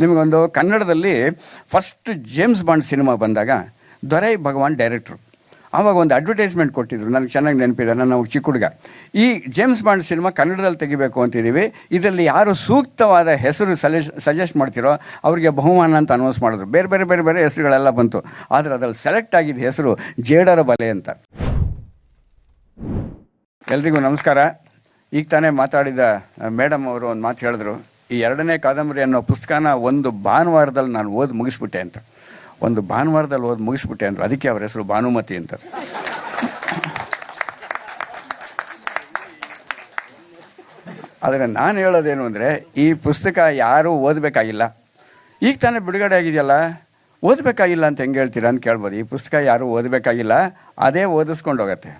ನಿಮಗೊಂದು ಕನ್ನಡದಲ್ಲಿ first James bond cinema ಬಂದಾಗ ದೊರೈ ಭಗವಾನ್ ಡೈರೆಕ್ಟ್ರು ಆವಾಗ ಒಂದು ಅಡ್ವರ್ಟೈಸ್ಮೆಂಟ್ ಕೊಟ್ಟಿದ್ರು. ನನಗೆ ಚೆನ್ನಾಗಿ ನೆನಪಿದೆ. ನನ್ನ ಚಿಕ್ಕ ಹುಡುಗ. ಈ ಜೇಮ್ಸ್ ಬಾಂಡ್ ಸಿನಿಮಾ ಕನ್ನಡದಲ್ಲಿ ತೆಗಿಬೇಕು ಅಂತಿದ್ದೀವಿ ಇದರಲ್ಲಿ ಯಾರು ಸೂಕ್ತವಾದ ಹೆಸರು ಸಜೆಸ್, ಸಜೆಸ್ಟ್ ಮಾಡ್ತಿರೋ ಅವರಿಗೆ ಬಹುಮಾನ ಅಂತ ಅನೌನ್ಸ್ ಮಾಡಿದ್ರು. ಬೇರೆ ಬೇರೆ ಬೇರೆ ಬೇರೆ ಹೆಸರುಗಳೆಲ್ಲ ಬಂತು. ಆದರೆ ಅದರಲ್ಲಿ ಸೆಲೆಕ್ಟ್ ಆಗಿದ್ದ ಹೆಸರು ಜೇಡರ ಬಲೆ ಅಂತ. ಎಲ್ರಿಗೂ ನಮಸ್ಕಾರ. ಈಗ ತಾನೇ ಮಾತಾಡಿದ ಮೇಡಮ್ ಅವರು ಒಂದು ಮಾತು ಹೇಳಿದ್ರು. ಈ ಎರಡನೇ ಕಾದಂಬರಿ ಅನ್ನೋ ಪುಸ್ತಕನ ಒಂದು ಭಾನುವಾರದಲ್ಲಿ ನಾನು ಓದಿ ಮುಗಿಸ್ಬಿಟ್ಟೆ ಅಂತ. ಒಂದು ಭಾನುವಾರದಲ್ಲಿ ಓದಿ ಮುಗಿಸ್ಬಿಟ್ಟೆ ಅಂದರು ಅದಕ್ಕೆ ಅವರ ಹೆಸರು ಭಾನುಮತಿ ಅಂತ. ಆದರೆ ನಾನು ಹೇಳೋದೇನು ಅಂದರೆ, ಈ ಪುಸ್ತಕ ಯಾರೂ ಓದಬೇಕಾಗಿಲ್ಲ. ಈಗ ತಾನೇ ಬಿಡುಗಡೆ ಆಗಿದೆಯಲ್ಲ, ಓದಬೇಕಾಗಿಲ್ಲ ಅಂತ ಹೆಂಗೆ ಹೇಳ್ತೀರಾ ಅಂತ ಕೇಳ್ಬೋದು. ಈ ಪುಸ್ತಕ ಯಾರೂ ಓದಬೇಕಾಗಿಲ್ಲ, ಅದೇ ಓದಿಸ್ಕೊಂಡು ಹೋಗತ್ತೆ.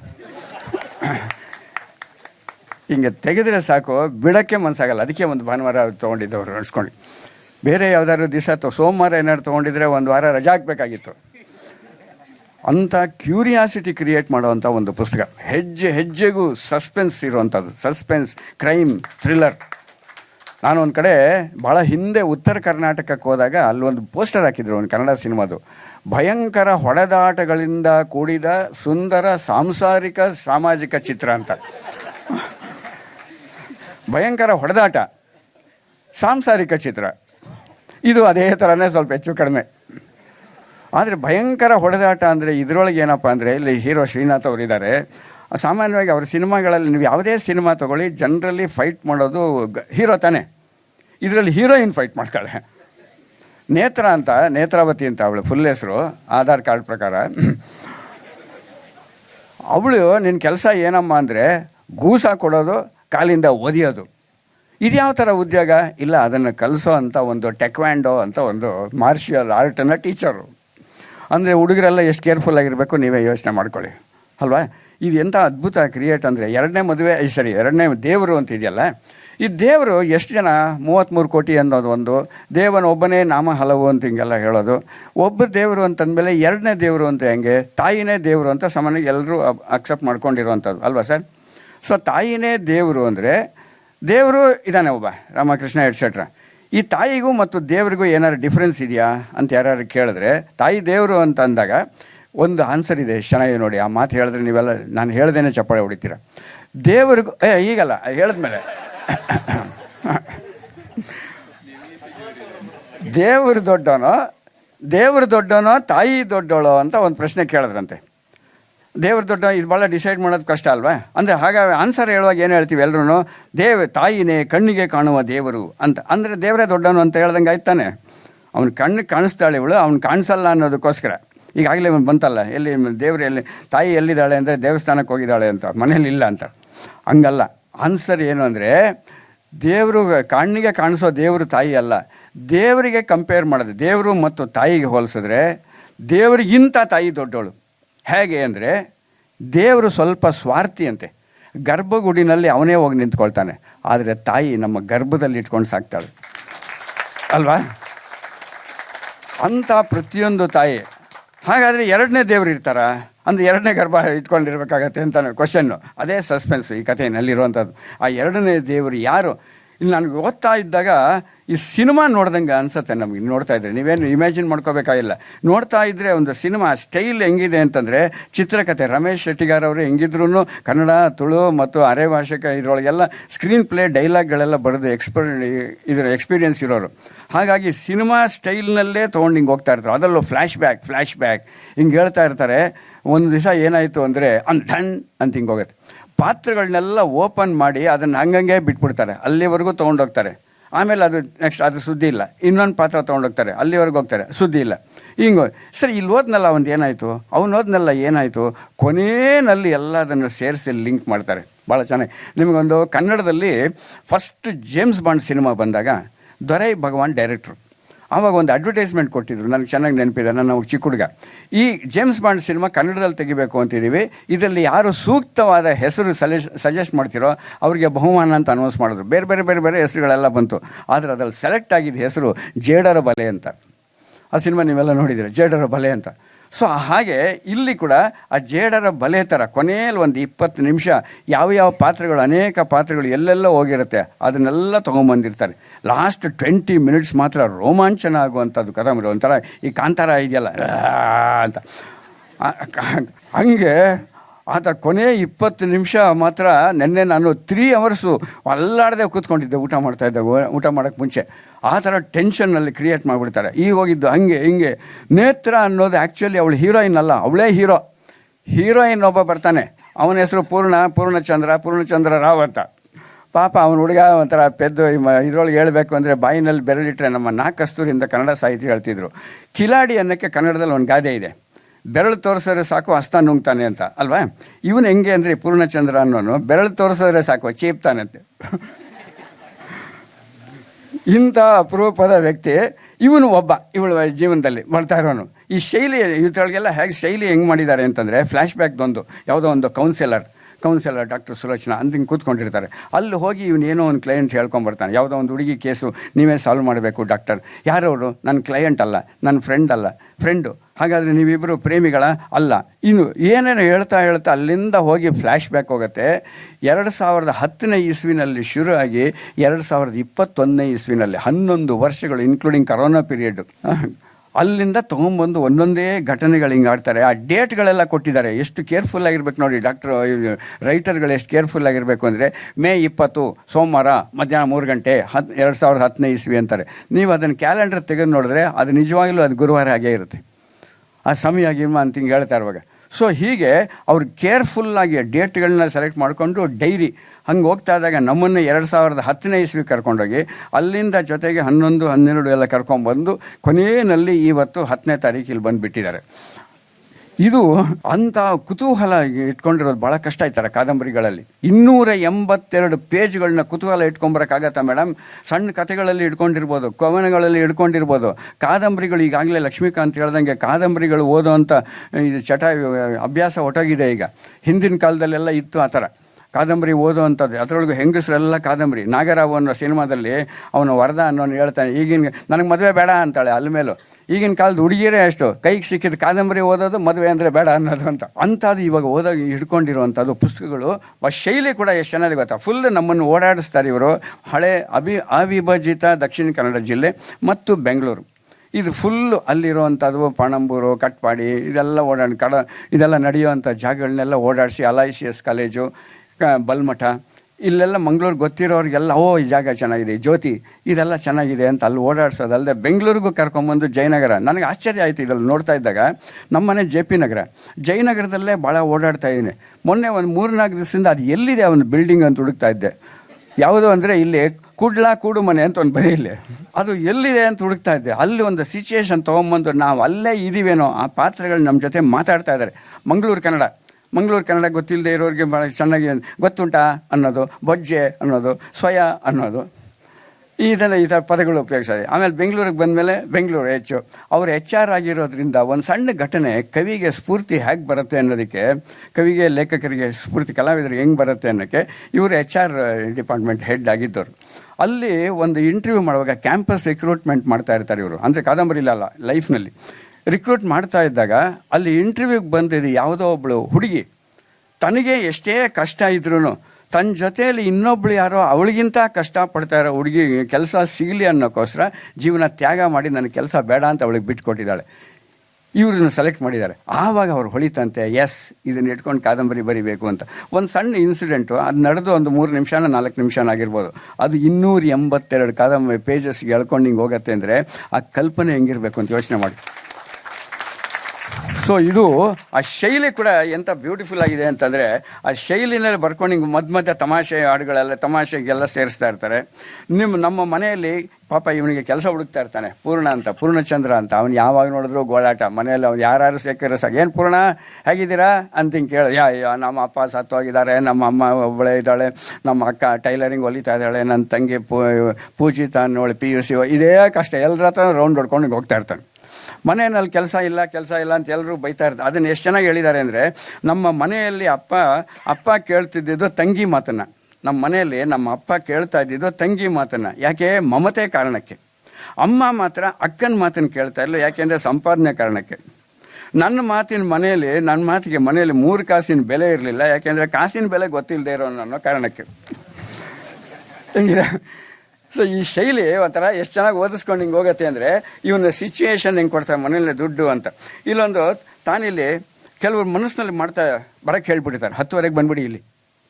ಹಿಂಗೆ ತೆಗೆದ್ರೆ ಸಾಕು, ಬಿಡೋಕ್ಕೆ ಮನಸ್ಸಾಗಲ್ಲ ಅದಕ್ಕೆ ಒಂದು ಭಾನುವಾರ ಅವರು ಅನ್ಸ್ಕೊಂಡು ಬೇರೆ ಯಾವ್ದಾದ್ರು ದಿವಸ ಸೋಮವಾರ ಏನಾದ್ರು ತೊಗೊಂಡಿದ್ರೆ ಒಂದು ವಾರ ರಜಾ ಹಾಕಬೇಕಾಗಿತ್ತು. ಅಂಥ ಕ್ಯೂರಿಯಾಸಿಟಿ ಕ್ರಿಯೇಟ್ ಮಾಡುವಂಥ ಒಂದು ಪುಸ್ತಕ. ಹೆಜ್ಜೆ, ಹೆಜ್ಜೆಗೂ ಸಸ್ಪೆನ್ಸ್ ಇರುವಂಥದ್ದು ಸಸ್ಪೆನ್ಸ್, ಕ್ರೈಮ್, ಥ್ರಿಲ್ಲರ್. ನಾನು ಒಂದು ಕಡೆ ಭಾಳ ಹಿಂದೆ ಉತ್ತರ ಕರ್ನಾಟಕಕ್ಕೆ ಹೋದಾಗ ಅಲ್ಲೊಂದು ಪೋಸ್ಟರ್ ಹಾಕಿದ್ರು ಒಂದು ಕನ್ನಡ ಸಿನಿಮಾದು. ಭಯಂಕರ ಹೊಡೆದಾಟಗಳಿಂದ ಕೂಡಿದ ಸುಂದರ ಸಾಂಸಾರಿಕ ಸಾಮಾಜಿಕ ಚಿತ್ರ ಅಂತ. ಭಯಂಕರ ಹೊಡೆದಾಟ. ಸಾಂಸಾರಿಕ ಚಿತ್ರ. ಇದು ಅದೇ ಥರನೇ ಸ್ವಲ್ಪ ಹೆಚ್ಚು ಕಡಿಮೆ. ಆದರೆ ಭಯಂಕರ ಹೊಡೆದಾಟ ಅಂದರೆ ಇದರೊಳಗೆ ಏನಪ್ಪ ಅಂದರೆ ಇಲ್ಲಿ ಹೀರೋ ಶ್ರೀನಾಥ್ ಅವರು ಇದ್ದಾರೆ ಸಾಮಾನ್ಯವಾಗಿ ಅವ್ರ ಸಿನಿಮಾಗಳಲ್ಲಿ ನೀವು ಯಾವುದೇ ಸಿನಿಮಾ ತೊಗೊಳ್ಳಿ, ಜನರಲ್ಲಿ ಫೈಟ್ ಮಾಡೋದು ಹೀರೋ ತಾನೇ. ಇದರಲ್ಲಿ ಹೀರೋಯಿನ್ ಫೈಟ್ ಮಾಡ್ತಾಳೆ. ನೇತ್ರ ಅಂತ, ನೇತ್ರಾವತಿ ಅಂತ ಅವಳು ಫುಲ್ ಹೆಸರು, ಆಧಾರ್ ಕಾರ್ಡ್ ಪ್ರಕಾರ. ಅವಳು ನಿನ್ನ ಕೆಲಸ ಏನಮ್ಮ ಅಂದರೆ ಗೂಸ ಕೊಡೋದು ಕಾಲಿಂದ ಒದಿಯೋದು. ಇದು ಯಾವ ಥರ ಉದ್ಯೋಗ? ಇಲ್ಲ, ಅದನ್ನು ಕಲಿಸೋ ಅಂತ ಒಂದು ಟೆಕ್ವ್ಯಾಂಡೋ ಅಂತ ಒಂದು ಮಾರ್ಷಿಯಲ್ ಆರ್ಟನ್ನು ಟೀಚರು. ಅಂದರೆ ಹುಡುಗರೆಲ್ಲ ಎಷ್ಟು ಕೇರ್ಫುಲ್ ಆಗಿರಬೇಕು, ನೀವೇ ಯೋಚನೆ ಮಾಡ್ಕೊಳ್ಳಿ. ಅಲ್ವಾ? ಇದು ಎಂಥ ಅದ್ಭುತ ಕ್ರಿಯೇಟ್ ಅಂದರೆ ಎರಡನೇ ಮದುವೆ ಸರಿ ಎರಡನೇ ದೇವರು ಅಂತ ಇದೆಯಲ್ಲ, ಈ ದೇವರು ಎಷ್ಟು ಜನ? ಮೂವತ್ತ್ಮೂರು ಕೋಟಿ ಅನ್ನೋದು ಒಂದು, ದೇವನ ಒಬ್ಬನೇ ನಾಮ ಹಲವು ಅಂತ ಹಿಂಗೆಲ್ಲ ಹೇಳೋದು. ಒಬ್ಬ ದೇವರು ಅಂತಂದಮೇಲೆ ಎರಡನೇ ದೇವರು ಅಂತ ಹೆಂಗೆ? ತಾಯಿನೇ ದೇವರು ಅಂತ ಸಾಮಾನ್ಯ ಎಲ್ಲರೂ ಅಕ್ಸೆಪ್ಟ್ ಮಾಡ್ಕೊಂಡಿರುವಂಥದ್ದು. ಅಲ್ವಾ ಸರ್? ಸೊ ತಾಯಿನೇ ದೇವರು ಅಂದರೆ ದೇವರು ಇದ್ದಾನೆ ಒಬ್ಬ, ರಾಮಕೃಷ್ಣ ಎಟ್ಸೆಟ್ರಾ ಈ ತಾಯಿಗೂ ಮತ್ತು ದೇವರಿಗೂ ಏನಾದ್ರು ಡಿಫ್ರೆನ್ಸ್ ಇದೆಯಾ ಅಂತ ಯಾರು ಕೇಳಿದ್ರೆ, ತಾಯಿ ದೇವರು ಅಂತ ಅಂದಾಗ ಒಂದು ಆನ್ಸರ್ ಇದೆ ಚೆನ್ನಾಗಿ ನೋಡಿ, ಆ ಮಾತು ಹೇಳಿದ್ರೆ ನೀವೆಲ್ಲ, ನಾನು ಹೇಳ್ದೇನೆ ಚಪ್ಪಾಳೆ ಹೊಡಿತೀರ. ದೇವರಿಗೂ, ಏ, ಈಗಲ್ಲ, ಹೇಳಿದ್ಮೇಲೆ. ದೇವರು ದೊಡ್ಡೋನೋ ದೇವರು ದೊಡ್ಡೋನೋ ತಾಯಿ ದೊಡ್ಡವಳೋ ಅಂತ ಒಂದು ಪ್ರಶ್ನೆ ಕೇಳಿದ್ರಂತೆ. ದೇವ್ರ ದೊಡ್ಡ ಇದು ಭಾಳ ಡಿಸೈಡ್ ಮಾಡೋದು ಕಷ್ಟ ಅಲ್ವಾ? ಅಂದರೆ ಹಾಗಾಗಿ ಆನ್ಸರ್ ಹೇಳುವಾಗ ಏನು ಹೇಳ್ತೀವಿ ಎಲ್ಲರೂ ದೇವ ತಾಯಿನೇ ಕಣ್ಣಿಗೆ ಕಾಣುವ ದೇವರು ಅಂತ. ಅಂದರೆ ದೇವರೇ ದೊಡ್ಡವನು ಅಂತ ಹೇಳ್ದಂಗೆ ಆಯ್ತಾನೆ ಅವ್ನು ಕಣ್ಣು ಕಾಣಿಸ್ತಾಳೆ ಇವಳು, ಅವ್ನು ಕಾಣಿಸಲ್ಲ ಅನ್ನೋದಕ್ಕೋಸ್ಕರ. ಈಗಾಗಲೇ ಅವ್ನು ಬಂತಲ್ಲ, ಎಲ್ಲಿ ದೇವರು ಎಲ್ಲಿ, ತಾಯಿ ಎಲ್ಲಿದ್ದಾಳೆ ಅಂದರೆ ದೇವಸ್ಥಾನಕ್ಕೆ ಹೋಗಿದ್ದಾಳೆ ಅಂತ, ಮನೇಲಿ ಇಲ್ಲ ಅಂತ. ಹಂಗಲ್ಲ. ಆನ್ಸರ್ ಏನು ಅಂದರೆ, ದೇವರು ಕಣ್ಣಿಗೆ ಕಾಣಿಸೋ ದೇವರು ತಾಯಿ ಅಲ್ಲ. ದೇವರಿಗೆ ಕಂಪೇರ್ ಮಾಡೋದು, ದೇವರು ಮತ್ತು ತಾಯಿಗೆ ಹೋಲಿಸಿದ್ರೆ ದೇವರಿಗಿಂತ ತಾಯಿ ದೊಡ್ಡವಳು. ಹೇಗೆ ಅಂದರೆ ದೇವರು ಸ್ವಲ್ಪ ಸ್ವಾರ್ಥಿ ಅಂತೆ ಗರ್ಭಗುಡಿನಲ್ಲಿ ಅವನೇ ಹೋಗಿ ನಿಂತ್ಕೊಳ್ತಾನೆ. ಆದರೆ ತಾಯಿ ನಮ್ಮ ಗರ್ಭದಲ್ಲಿ ಇಟ್ಕೊಂಡು ಸಾಕ್ತಾಳೆ. ಅಲ್ವಾ? ಅಂಥ ಪ್ರತಿಯೊಂದು ತಾಯಿ. ಹಾಗಾದರೆ ಎರಡನೇ ದೇವರು ಇರ್ತಾರ? ಅಂದರೆ ಎರಡನೇ ಗರ್ಭ ಇಟ್ಕೊಂಡಿರ್ಬೇಕಾಗತ್ತೆ ಅಂತ ಕ್ವಶನ್ನು ಅದೇ ಸಸ್ಪೆನ್ಸ್ ಈ ಕಥೆಯಲ್ಲಿರುವಂಥದ್ದು ಆ ಎರಡನೇ ದೇವರು ಯಾರು? ಇಲ್ಲಿ ನನಗೆ ಓದ್ತಾ ಇದ್ದಾಗ ಈ ಸಿನಿಮಾ ನೋಡ್ದಂಗೆ ಅನ್ಸುತ್ತೆ ನಮಗೆ, ನೋಡ್ತಾ ಇದ್ರೆ. ನೀವೇನು ಇಮ್ಯಾಜಿನ್ ಮಾಡ್ಕೋಬೇಕಾಗಿಲ್ಲ. ನೋಡ್ತಾ ಇದ್ದರೆ ಒಂದು ಸಿನಿಮಾ ಸ್ಟೈಲ್ ಹೆಂಗಿದೆ ಅಂತಂದರೆ ಚಿತ್ರಕಥೆ ರಮೇಶ್ ಶೆಟ್ಟಿಗಾರ್ ಅವರು ಹೆಂಗಿದ್ರು ಕನ್ನಡ, ತುಳು ಮತ್ತು ಅರೆ ಭಾಷೆಕ ಇದರೊಳಗೆಲ್ಲ ಸ್ಕ್ರೀನ್ ಪ್ಲೇ ಡೈಲಾಗ್ಗಳೆಲ್ಲ ಬರೆದು ಎಕ್ಸ್ಪರ್ ಇದರ ಎಕ್ಸ್ಪೀರಿಯನ್ಸ್ ಇರೋರು. ಹಾಗಾಗಿ ಸಿನಿಮಾ ಸ್ಟೈಲ್ನಲ್ಲೇ ತೊಗೊಂಡು ಹಿಂಗೆ ಹೋಗ್ತಾ ಇರ್ತಾರೆ. ಅದರಲ್ಲೂ ಫ್ಲ್ಯಾಶ್ ಬ್ಯಾಕ್ ಫ್ಲ್ಯಾಶ್ ಬ್ಯಾಕ್ ಹಿಂಗೆ ಹೇಳ್ತಾ ಇರ್ತಾರೆ, ಒಂದು ದಿವಸ ಏನಾಯಿತು ಅಂದರೆ ಅಂದ್ ಠಣ್ ಅಂತ ಹಿಂಗೆ ಹೋಗುತ್ತೆ. ಪಾತ್ರಗಳನ್ನೆಲ್ಲ ಓಪನ್ ಮಾಡಿ ಅದನ್ನು ಹಂಗಂಗೆ ಬಿಟ್ಬಿಡ್ತಾರೆ. ಅಲ್ಲಿವರೆಗೂ ತೊಗೊಂಡೋಗ್ತಾರೆ. ಆಮೇಲೆ ಅದು ನೆಕ್ಸ್ಟ್ ಅದು ಸುದ್ದಿ ಇಲ್ಲ. ಇನ್ನೊಂದು ಪಾತ್ರ ತೊಗೊಂಡೋಗ್ತಾರೆ. ಅಲ್ಲಿವರೆಗೂ ಹೋಗ್ತಾರೆ. ಸುದ್ದಿ ಇಲ್ಲ. ಹಿಂಗೆ, ಸರಿ ಇಲ್ಲಿ ಹೋದ್ನಲ್ಲ ಒಂದು ಏನಾಯಿತು? ಅವ್ನು ಹೋದ್ನಲ್ಲ ಏನಾಯಿತು? ಕೊನೇನಲ್ಲಿ ಎಲ್ಲ ಅದನ್ನು ಸೇರಿಸಿ ಲಿಂಕ್ ಮಾಡ್ತಾರೆ. ಭಾಳ ಚೆನ್ನಾಗಿ. ನಿಮಗೊಂದು ಕನ್ನಡದಲ್ಲಿ ಫಸ್ಟ್ ಜೇಮ್ಸ್ ಬಾಂಡ್ ಸಿನಿಮಾ ಬಂದಾಗ ದೊರೈ ಭಗವಾನ್ ಡೈರೆಕ್ಟ್ರು ಆವಾಗ ಒಂದು ಅಡ್ವರ್ಟೈಸ್ಮೆಂಟ್ ಕೊಟ್ಟಿದ್ರು. ನನಗೆ ಚೆನ್ನಾಗಿ ನೆನಪಿದೆ, ನನ್ನ ಚಿಕ್ಕ ಹುಡುಗ. ಈ ಜೇಮ್ಸ್ ಬಾಂಡ್ ಸಿನಿಮಾ ಕನ್ನಡದಲ್ಲಿ ತೆಗಿಬೇಕು ಅಂತಿದ್ದೀವಿ ಇದರಲ್ಲಿ ಯಾರು ಸೂಕ್ತವಾದ ಹೆಸರು ಸಜೆಸ್, ಸಜೆಸ್ಟ್ ಮಾಡ್ತಿರೋ ಅವರಿಗೆ ಬಹುಮಾನ ಅಂತ ಅನೌನ್ಸ್ ಮಾಡಿದ್ರು. ಬೇರೆ ಬೇರೆ ಬೇರೆ ಬೇರೆ ಹೆಸರುಗಳೆಲ್ಲ ಬಂತು. ಆದರೆ ಅದರಲ್ಲಿ ಸೆಲೆಕ್ಟ್ ಆಗಿದ್ದ ಹೆಸರು ಜೇಡರ ಬಲೆ ಅಂತ. ಆ ಸಿನಿಮಾ ನೀವೆಲ್ಲ ನೋಡಿದ್ದೀರ? ಜೇಡರ ಬಲೆ ಅಂತ. ಸೊ ಹಾಗೆ ಇಲ್ಲಿ ಕೂಡ ಆ ಜೇಡರ ಬಲೆ ಥರ ಕೊನೆಯಲ್ಲಿ ಒಂದು ಇಪ್ಪತ್ತು ನಿಮಿಷ ಯಾವ ಯಾವ ಪಾತ್ರೆಗಳು, ಅನೇಕ ಪಾತ್ರೆಗಳು ಎಲ್ಲೆಲ್ಲ ಹೋಗಿರುತ್ತೆ, ಅದನ್ನೆಲ್ಲ ತೊಗೊಂಬಂದಿರ್ತಾರೆ. ಲಾಸ್ಟ್ ಟ್ವೆಂಟಿ ಮಿನಿಟ್ಸ್ ಮಾತ್ರ ರೋಮಾಂಚನ ಆಗುವಂಥದ್ದು ಕದಂಬರಿ, ಒಂಥರ ಈ ಕಾಂತಾರ ಇದೆಯಲ್ಲ, ಆ, ಅಂತ. ಆ- ಹಂಗೆ ಆತ ಕೊನೆ ಇಪ್ಪತ್ತು ನಿಮಿಷ ಮಾತ್ರ ನಿನ್ನೆ ನಾನು ತ್ರೀ ಅವರ್ಸು ಅಲ್ಲಾಡದೆ ಕೂತ್ಕೊಂಡಿದ್ದೆ, ಊಟ ಮಾಡ್ತಾಯಿದ್ದೆ ಊಟ ಮಾಡೋಕ್ಕೆ ಮುಂಚೆ. ಆ ಥರ ಟೆನ್ಷನ್ನಲ್ಲಿ ಕ್ರಿಯೇಟ್ ಮಾಡಿಬಿಡ್ತಾರೆ. ಈಗ ಹೋಗಿದ್ದು ಹಂಗೆ, ಹಿಂಗೆ. ನೇತ್ರ ಅನ್ನೋದು ಆ್ಯಕ್ಚುಲಿ ಅವಳು ಹೀರೋಯಿನ್ ಅಲ್ಲ, ಅವಳೇ ಹೀರೋ ಹೀರೋಯಿನ್ ಒಬ್ಬ ಬರ್ತಾನೆ. ಅವನ ಹೆಸರು ಪೂರ್ಣ, ಪೂರ್ಣಚಂದ್ರ ಪೂರ್ಣಚಂದ್ರ ರಾವ್ ಅಂತ. ಪಾಪ ಅವನ ಹುಡುಗ ಒಂಥರ ಪೆದ್ದು ಇದ್ರೊಳಗೆ ಹೇಳಬೇಕು ಅಂದರೆ ಬಾಯಿನಲ್ಲಿ ಬೆರಳಿಟ್ಟರೆ ನಮ್ಮ ನಾಕಸ್ತೂರಿಂದ ಕಸ್ತೂರಿಂದ ಕನ್ನಡ ಸಾಹಿತ್ಯ ಹೇಳ್ತಿದ್ರು. ಕಿಲಾಡಿ ಅನ್ನೋಕ್ಕೆ ಕನ್ನಡದಲ್ಲಿ ಒಂದು ಗಾದೆ ಇದೆ. ಬೆರಳು ತೋರಿಸಿದ್ರೆ ಸಾಕು, ಹಸ್ತ ನುಂಗ್ತಾನೆ ಅಂತ, ಅಲ್ವಾ? ಇವನು ಹೆಂಗೆ ಅಂದರೆ ಪೂರ್ಣಚಂದ್ರ ಅನ್ನೋನು, ಬೆರಳು ತೋರಿಸಿದ್ರೆ ಸಾಕು ಚೀಪ್ತಾನಂತೆ ಇಂಥ ಅಪರೂಪದ ವ್ಯಕ್ತಿ, ಇವನು ಒಬ್ಬ, ಇವಳ ಜೀವನದಲ್ಲಿ ಬರ್ತಾ ಇರೋನು. ಈ ಶೈಲಿ ಇದ್ರೊಳಗೆಲ್ಲ ಹೇಗೆ ಶೈಲಿ ಹೆಂಗೆ ಮಾಡಿದ್ದಾರೆ ಅಂತಂದರೆ ಫ್ಲ್ಯಾಶ್ ಬ್ಯಾಕ್ದೊಂದು ಯಾವುದೋ ಒಂದು ಕೌನ್ಸಿಲರ್ ಕೌನ್ಸಿಲರ್ ಡಾಕ್ಟರ್ ಸುಲೋಚನಾ ಅಂತ ಹಿಂಗೆ ಕೂತ್ಕೊಂಡಿರ್ತಾರೆ. ಅಲ್ಲಿ ಹೋಗಿ ಇವನು ಏನೋ ಒಂದು ಕ್ಲೈಂಟ್ ಹೇಳ್ಕೊಂಬರ್ತಾನೆ ಯಾವುದೋ ಒಂದು ಹುಡುಗಿ ಕೇಸು ನೀವೇ ಸಾಲ್ವ್ ಮಾಡಬೇಕು ಡಾಕ್ಟರ್. ಯಾರವರು? ನನ್ನ ಕ್ಲೈಂಟ್ ಅಲ್ಲ ನನ್ನ ಫ್ರೆಂಡ್ ಅಲ್ಲ ಫ್ರೆಂಡು ಹಾಗಾದರೆ ನೀವಿಬ್ಬರು ಪ್ರೇಮಿಗಳ ಅಲ್ಲ. ಇನ್ನು ಏನೇನು ಹೇಳ್ತಾ ಹೇಳ್ತಾ ಅಲ್ಲಿಂದ ಹೋಗಿ ಫ್ಲ್ಯಾಶ್ ಬ್ಯಾಕ್ ಹೋಗುತ್ತೆ. ಎರಡು ಸಾವಿರದ ಹತ್ತನೇ ಇಸ್ವಿನಲ್ಲಿ ಶುರು ಆಗಿ ಎರಡು ಸಾವಿರದ ಇಪ್ಪತ್ತೊಂದನೇ ಇಸ್ವಿನಲ್ಲಿ ಹನ್ನೊಂದು ವರ್ಷಗಳು ಇನ್ಕ್ಲೂಡಿಂಗ್ ಕರೋನಾ ಪೀರಿಯಡ್ ಅಲ್ಲಿಂದ ತೊಗೊಂಬಂದು ಒಂದೊಂದೇ ಘಟನೆಗಳು ಹಿಂಗೆ ಆಡ್ತಾರೆ. ಆ ಡೇಟ್ಗಳೆಲ್ಲ ಕೊಟ್ಟಿದ್ದಾರೆ. ಎಷ್ಟು ಕೇರ್ಫುಲ್ ಆಗಿರ್ಬೇಕು ನೋಡಿ, ಡಾಕ್ಟ್ರು ರೈಟರ್ಗಳು ಎಷ್ಟು ಕೇರ್ಫುಲ್ ಆಗಿರಬೇಕು ಅಂದರೆ, ಮೇ ಇಪ್ಪತ್ತು, ಸೋಮವಾರ ಮಧ್ಯಾಹ್ನ ಮೂರು ಗಂಟೆ ಹತ್ತು ಎರಡು ಸಾವಿರದ ಹತ್ತನೇ ಇಸ್ವಿ ಅಂತಾರೆ. ನೀವು ಅದನ್ನು ಕ್ಯಾಲೆಂಡರ್ ತೆಗೆದು ನೋಡಿದ್ರೆ ಅದು ನಿಜವಾಗಲೂ ಅದು ಗುರುವಾರ ಆಗೇ ಇರುತ್ತೆ. ಆ ಸಮಯ ಆಗಿಮ್ಮ ಅಂತ ಹಿಂಗೆ ಹೇಳ್ತಾ ಇರುವಾಗ. ಸೊ ಹೀಗೆ ಅವ್ರು ಕೇರ್ಫುಲ್ಲಾಗಿ ಡೇಟ್ಗಳನ್ನ ಸೆಲೆಕ್ಟ್ ಮಾಡಿಕೊಂಡು ಡೈರಿ ಹಂಗೆ ಹೋಗ್ತಾ ಇದ್ದಾಗ ನಮ್ಮನ್ನು ಎರಡು ಸಾವಿರದ ಹತ್ತನೇ ಇಸ್ವಿ ಕರ್ಕೊಂಡೋಗಿ ಅಲ್ಲಿಂದ ಜೊತೆಗೆ ಹನ್ನೊಂದು, ಹನ್ನೆರಡು ಎಲ್ಲ ಕರ್ಕೊಂಡ್ಬಂದು ಕೊನೆಯಲ್ಲಿ ಇವತ್ತು ಹತ್ತನೇ ತಾರೀಕು ಇಲ್ಲಿ ಬಂದುಬಿಟ್ಟಿದ್ದಾರೆ. ಇದು ಅಂಥ ಕುತೂಹಲ ಇಟ್ಕೊಂಡಿರೋದು ಭಾಳ ಕಷ್ಟ ಆಯ್ತಾರೆ ಕಾದಂಬರಿಗಳಲ್ಲಿ. ಇನ್ನೂರ ಎಂಬತ್ತೆರಡು ಪೇಜ್ಗಳನ್ನ ಕುತೂಹಲ ಇಟ್ಕೊಂಬರೋಕ್ಕಾಗತ್ತಾ ಮೇಡಮ್? ಸಣ್ಣ ಕಥೆಗಳಲ್ಲಿ ಇಟ್ಕೊಂಡಿರ್ಬೋದು, ಕವನಗಳಲ್ಲಿ ಇಟ್ಕೊಂಡಿರ್ಬೋದು. ಕಾದಂಬರಿಗಳು ಈಗಾಗಲೇ ಲಕ್ಷ್ಮೀಕಾಂತ್ ಹೇಳ್ದಂಗೆ ಕಾದಂಬರಿಗಳು ಓದೋವಂಥ ಇದು ಚಟ ಅಭ್ಯಾಸ ಹೊಟ್ಟೋಗಿದೆ ಈಗ. ಹಿಂದಿನ ಕಾಲದಲ್ಲೆಲ್ಲ ಇತ್ತು ಆ ಥರ. ಕಾದಂಬರಿ ಓದುವಂಥದ್ದು, ಅದರೊಳಗೆ ಹೆಂಗಸರೆಲ್ಲ ಕಾದಂಬರಿ. ನಾಗರಾವ್ ಅನ್ನೋ ಸಿನಿಮಾದಲ್ಲಿ ಅವನು ವರದ ಅನ್ನೋನು ಹೇಳ್ತಾನೆ, ಈಗಿನ ನನಗೆ ಮದುವೆ ಬೇಡ ಅಂತಾಳೆ ಅಲ್ಲಿ ಮೇಲೂ. ಈಗಿನ ಕಾಲದ ಹುಡುಗಿಯರೇ ಅಷ್ಟು. ಕೈಗೆ ಸಿಕ್ಕಿದ ಕಾದಂಬರಿ ಓದೋದು ಮದುವೆ ಅಂದರೆ ಬೇಡ ಅನ್ನೋದು ಅಂತ. ಅಂಥದ್ದು ಇವಾಗ ಓದೋ, ಹಿಡ್ಕೊಂಡಿರುವಂಥದ್ದು ಪುಸ್ತಕಗಳು, ಆ ಶೈಲಿ ಕೂಡ ಎಷ್ಟು ಚೆನ್ನಾಗಿ ಗೊತ್ತಾ? ಫುಲ್ ನಮ್ಮನ್ನು ಓಡಾಡಿಸ್ತಾರೆ ಇವರು. ಹಳೆ ಅಭಿ, ಅವಿಭಜಿತ ದಕ್ಷಿಣ ಕನ್ನಡ ಜಿಲ್ಲೆ ಮತ್ತು ಬೆಂಗಳೂರು. ಇದು ಫುಲ್ಲು ಅಲ್ಲಿರುವಂಥದ್ದು ಪಣಂಬೂರು, ಕಟ್ಪಾಡಿ, ಇದೆಲ್ಲ ಓಡಾಡಿ, ಕಡ, ಇದೆಲ್ಲ ನಡೆಯುವಂಥ ಜಾಗಗಳನ್ನೆಲ್ಲ ಓಡಾಡಿಸಿ ಅಲೈಸಿಯಸ್ ಕಾಲೇಜು ಕ ಬಲ್ಮಠ, ಇಲ್ಲೆಲ್ಲ ಮಂಗಳೂರು ಗೊತ್ತಿರೋರಿಗೆಲ್ಲ, ಓ, ಈ ಜಾಗ ಚೆನ್ನಾಗಿದೆ, ಜ್ಯೋತಿ, ಇದೆಲ್ಲ ಚೆನ್ನಾಗಿದೆ ಅಂತ ಅಲ್ಲಿ ಓಡಾಡ್ಸೋದಲ್ಲದೆ ಬೆಂಗಳೂರಿಗೂ ಕರ್ಕೊಂಬಂದು ಜಯನಗರ. ನನಗೆ ಆಶ್ಚರ್ಯ ಆಯಿತು ಇದರಲ್ಲಿ ನೋಡ್ತಾ ಇದ್ದಾಗ, ನಮ್ಮನೆ ಜೆ ಪಿ ನಗರ. ಜಯನಗರದಲ್ಲೇ ಭಾಳ ಓಡಾಡ್ತಾ ಇದ್ದೀನಿ. ಮೊನ್ನೆ ಒಂದು ಮೂರ್ನಾಲ್ಕು ದಿವಸದಿಂದ ಅದು ಎಲ್ಲಿದೆ ಒಂದು ಬಿಲ್ಡಿಂಗ್ ಅಂತ ಹುಡುಕ್ತಾ ಇದ್ದೆ. ಯಾವುದು ಅಂದರೆ ಇಲ್ಲಿ ಕುಡ್ಲಾ ಕೂಡು ಮನೆ ಅಂತ ಒಂದು ಬರೀ ಇಲ್ಲಿ. ಅದು ಎಲ್ಲಿದೆ ಅಂತ ಹುಡುಕ್ತಾ ಇದ್ದೆ. ಅಲ್ಲಿ ಒಂದು ಸಿಚುಯೇಷನ್ ತೊಗೊಂಬಂದು ನಾವು ಅಲ್ಲೇ ಇದ್ದೀವೇನೋ ಆ ಪಾತ್ರಗಳು ನಮ್ಮ ಜೊತೆ ಮಾತಾಡ್ತಾ ಇದ್ದಾರೆ. ಮಂಗಳೂರು, ಕನ್ನಡ. ಮಂಗಳೂರು, ಕನ್ನಡ ಗೊತ್ತಿಲ್ಲದೆ ಇರೋರಿಗೆ ಭಾಳ ಚೆನ್ನಾಗಿ ಗೊತ್ತುಂಟಾ ಅನ್ನೋದು, ಬೊಜ್ಜೆ ಅನ್ನೋದು, ಸ್ವಯ ಅನ್ನೋದು. ಈ ಥರ ಈ ಥರ ಪದಗಳು ಉಪಯೋಗಿಸ್ತದೆ ಆಮೇಲೆ ಬೆಂಗಳೂರಿಗೆ ಬಂದಮೇಲೆ ಬೆಂಗಳೂರು ಹೆಚ್ಚು. ಅವರು ಎಚ್ ಆರ್ ಆಗಿರೋದ್ರಿಂದ ಒಂದು ಸಣ್ಣ ಘಟನೆ ಕವಿಗೆ ಸ್ಫೂರ್ತಿ ಹೇಗೆ ಬರುತ್ತೆ ಅನ್ನೋದಕ್ಕೆ, ಕವಿಗೆ ಲೇಖಕರಿಗೆ ಸ್ಫೂರ್ತಿ, ಕಲಾವಿದರಿಗೆ ಹೆಂಗೆ ಬರುತ್ತೆ ಅನ್ನೋಕ್ಕೆ ಇವರು ಎಚ್ ಆರ್ ಡಿಪಾರ್ಟ್ಮೆಂಟ್ ಹೆಡ್ ಆಗಿದ್ದವರು. ಅಲ್ಲಿ ಒಂದು ಇಂಟರ್ವ್ಯೂ ಮಾಡುವಾಗ ಕ್ಯಾಂಪಸ್ ರಿಕ್ರೂಟ್ಮೆಂಟ್ ಮಾಡ್ತಾ ಇರ್ತಾರೆ ಇವರು. ಅಂದರೆ ಅಲ್ಲ ಲೈಫ್ನಲ್ಲಿ ರಿಕ್ರೂಟ್ ಮಾಡ್ತಾ ಇದ್ದಾಗ ಅಲ್ಲಿ ಇಂಟರ್ವ್ಯೂಗೆ ಬಂದಿದ್ದು ಯಾವುದೋ ಒಬ್ಬಳು ಹುಡುಗಿ, ತನಗೆ ಎಷ್ಟೇ ಕಷ್ಟ ಇದ್ರೂ ತನ್ನ ಜೊತೆಯಲ್ಲಿ ಇನ್ನೊಬ್ಳು ಯಾರೋ ಅವಳಿಗಿಂತ ಕಷ್ಟಪಡ್ತಾ ಇರೋ ಹುಡುಗಿ ಕೆಲಸ ಸಿಗಲಿ ಅನ್ನೋಕ್ಕೋಸ್ಕರ ಜೀವನ ತ್ಯಾಗ ಮಾಡಿ ನನಗೆ ಕೆಲಸ ಬೇಡ ಅಂತ ಅವಳಿಗೆ ಬಿಟ್ಕೊಟ್ಟಿದ್ದಾಳೆ. ಇವ್ರನ್ನ ಸೆಲೆಕ್ಟ್ ಮಾಡಿದ್ದಾರೆ. ಆವಾಗ ಅವ್ರು ಹೊಳಿತಂತೆ ಎಸ್ ಇದನ್ನ ಇಟ್ಕೊಂಡು ಕಾದಂಬರಿ ಬರಿಬೇಕು ಅಂತ. ಒಂದು ಸಣ್ಣ ಇನ್ಸಿಡೆಂಟು ಅದು ನಡೆದು ಒಂದು ಮೂರು ನಿಮಿಷನ ನಾಲ್ಕು ನಿಮಿಷನ ಆಗಿರ್ಬೋದು. ಅದು ಇನ್ನೂರ ಎಂಬತ್ತೆರಡು ಕಾದಂಬರಿ ಪೇಜಸ್ಗೆ ಎಳ್ಕೊಂಡು ಹಿಂಗೆ ಹೋಗುತ್ತೆ ಅಂದರೆ ಆ ಕಲ್ಪನೆ ಹೆಂಗಿರಬೇಕು ಅಂತ ಯೋಚನೆ ಮಾಡಿ. ಸೊ ಇದು ಆ ಶೈಲಿ ಕೂಡ ಎಂಥ ಬ್ಯೂಟಿಫುಲ್ ಆಗಿದೆ ಅಂತಂದರೆ, ಆ ಶೈಲಿನಲ್ಲಿ ಬರ್ಕೊಂಡು ಹಿಂಗೆ ಮಧ್ಯ ಮಧ್ಯ ತಮಾಷೆ ಹಾಡುಗಳೆಲ್ಲ, ತಮಾಷೆಗೆಲ್ಲ ಸೇರಿಸ್ತಾ ಇರ್ತಾರೆ. ನಿಮ್ಮ, ನಮ್ಮ ಮನೆಯಲ್ಲಿ ಪಾಪ ಇವನಿಗೆ ಕೆಲಸ ಹುಡುಕ್ತಾ ಇರ್ತಾನೆ, ಪೂರ್ಣ ಅಂತ, ಪೂರ್ಣಚಂದ್ರ ಅಂತ. ಅವ್ನು ಯಾವಾಗ ನೋಡಿದ್ರು ಗೋಳಾಟ. ಮನೆಯಲ್ಲಿ ಅವ್ನು ಯಾರು ಸೇಕಿರೋ ಸಾಕು, ಏನು ಪೂರ್ಣ, ಹೇಗಿದ್ದೀರಾ? ಅಂತ ಹಿಂಗೆ ಕೇಳಿ. ಯಾ ಯಾ, ನಮ್ಮ ಅಪ್ಪ ಸತ್ತೋಗಿದ್ದಾರೆ, ನಮ್ಮ ಅಮ್ಮ ಒಬ್ಬಳೇ ಇದ್ದಾಳೆ, ನಮ್ಮ ಅಕ್ಕ ಟೈಲರಿಂಗ್ ಹೊಲಿತಾ ಇದ್ದಾಳೆ, ನನ್ನ ತಂಗಿ ಪೂ, ಪೂಜಿತ ಅನ್ನೋಳು, ಪಿ ಯು ಸಿ, ಇದೇ ಕಷ್ಟ. ಎಲ್ಲರ ಹತ್ರ ರೌಂಡ್ ಹೊಡ್ಕೊಂಡು ಹಿಂಗೆ ಹೋಗ್ತಾ ಇರ್ತಾನೆ. ಮನೆಯಲ್ಲಿ ಕೆಲಸ ಇಲ್ಲ ಕೆಲಸ ಇಲ್ಲ ಅಂತ ಎಲ್ಲರೂ ಬೈತಾ ಇರ್ತಾರೆ. ಅದನ್ನು ಎಷ್ಟು ಚೆನ್ನಾಗಿ ಹೇಳಿದ್ದಾರೆ ಅಂದರೆ, ನಮ್ಮ ಮನೆಯಲ್ಲಿ ಅಪ್ಪ ಅಪ್ಪ ಕೇಳ್ತಿದ್ದಿದ್ದು ತಂಗಿ ಮಾತನ್ನು. ನಮ್ಮ ಮನೆಯಲ್ಲಿ ನಮ್ಮ ಅಪ್ಪ ಕೇಳ್ತಾ ಇದ್ದಿದ್ದು ತಂಗಿ ಮಾತನ್ನು. ಯಾಕೆ? ಮಮತೆ ಕಾರಣಕ್ಕೆ. ಅಮ್ಮ ಮಾತ್ರ ಅಕ್ಕನ ಮಾತನ್ನು ಕೇಳ್ತಾ ಇಲ್ಲ ಯಾಕೆಂದರೆ ಸಂಪಾದನೆ ಕಾರಣಕ್ಕೆ. ನನ್ನ ಮಾತಿನ ಮನೆಯಲ್ಲಿ, ನನ್ನ ಮಾತಿಗೆ ಮನೆಯಲ್ಲಿ ಮೂರು ಕಾಸಿನ ಬೆಲೆ ಇರಲಿಲ್ಲ. ಯಾಕೆಂದರೆ ಕಾಸಿನ ಬೆಲೆ ಗೊತ್ತಿಲ್ಲದೆ ಇರೋ ಅನ್ನೋ ಕಾರಣಕ್ಕೆ. ಹೆಂಗಿದೆ ಸೊ ಈ ಶೈಲಿ ಒಂಥರ ಎಷ್ಟು ಚೆನ್ನಾಗಿ ಓದಿಸ್ಕೊಂಡು ಹಿಂಗೆ ಹೋಗುತ್ತೆ ಅಂದರೆ ಇವನ ಸಿಚುಯೇಷನ್ ಹಿಂಗೆ ಕೊಡ್ತಾರೆ ಮನೇಲಿ ದುಡ್ಡು ಅಂತ. ಇಲ್ಲೊಂದು ತಾನಿಲ್ಲಿ ಕೆಲವರು ಮನಸ್ಸಿನಲ್ಲಿ ಮಾಡ್ತಾ ಬರೋಕ್ಕೆ ಹೇಳ್ಬಿಟ್ಟಿರ್ತಾರೆ ಹತ್ತುವರೆಗೆ ಬಂದ್ಬಿಡಿ ಇಲ್ಲಿ.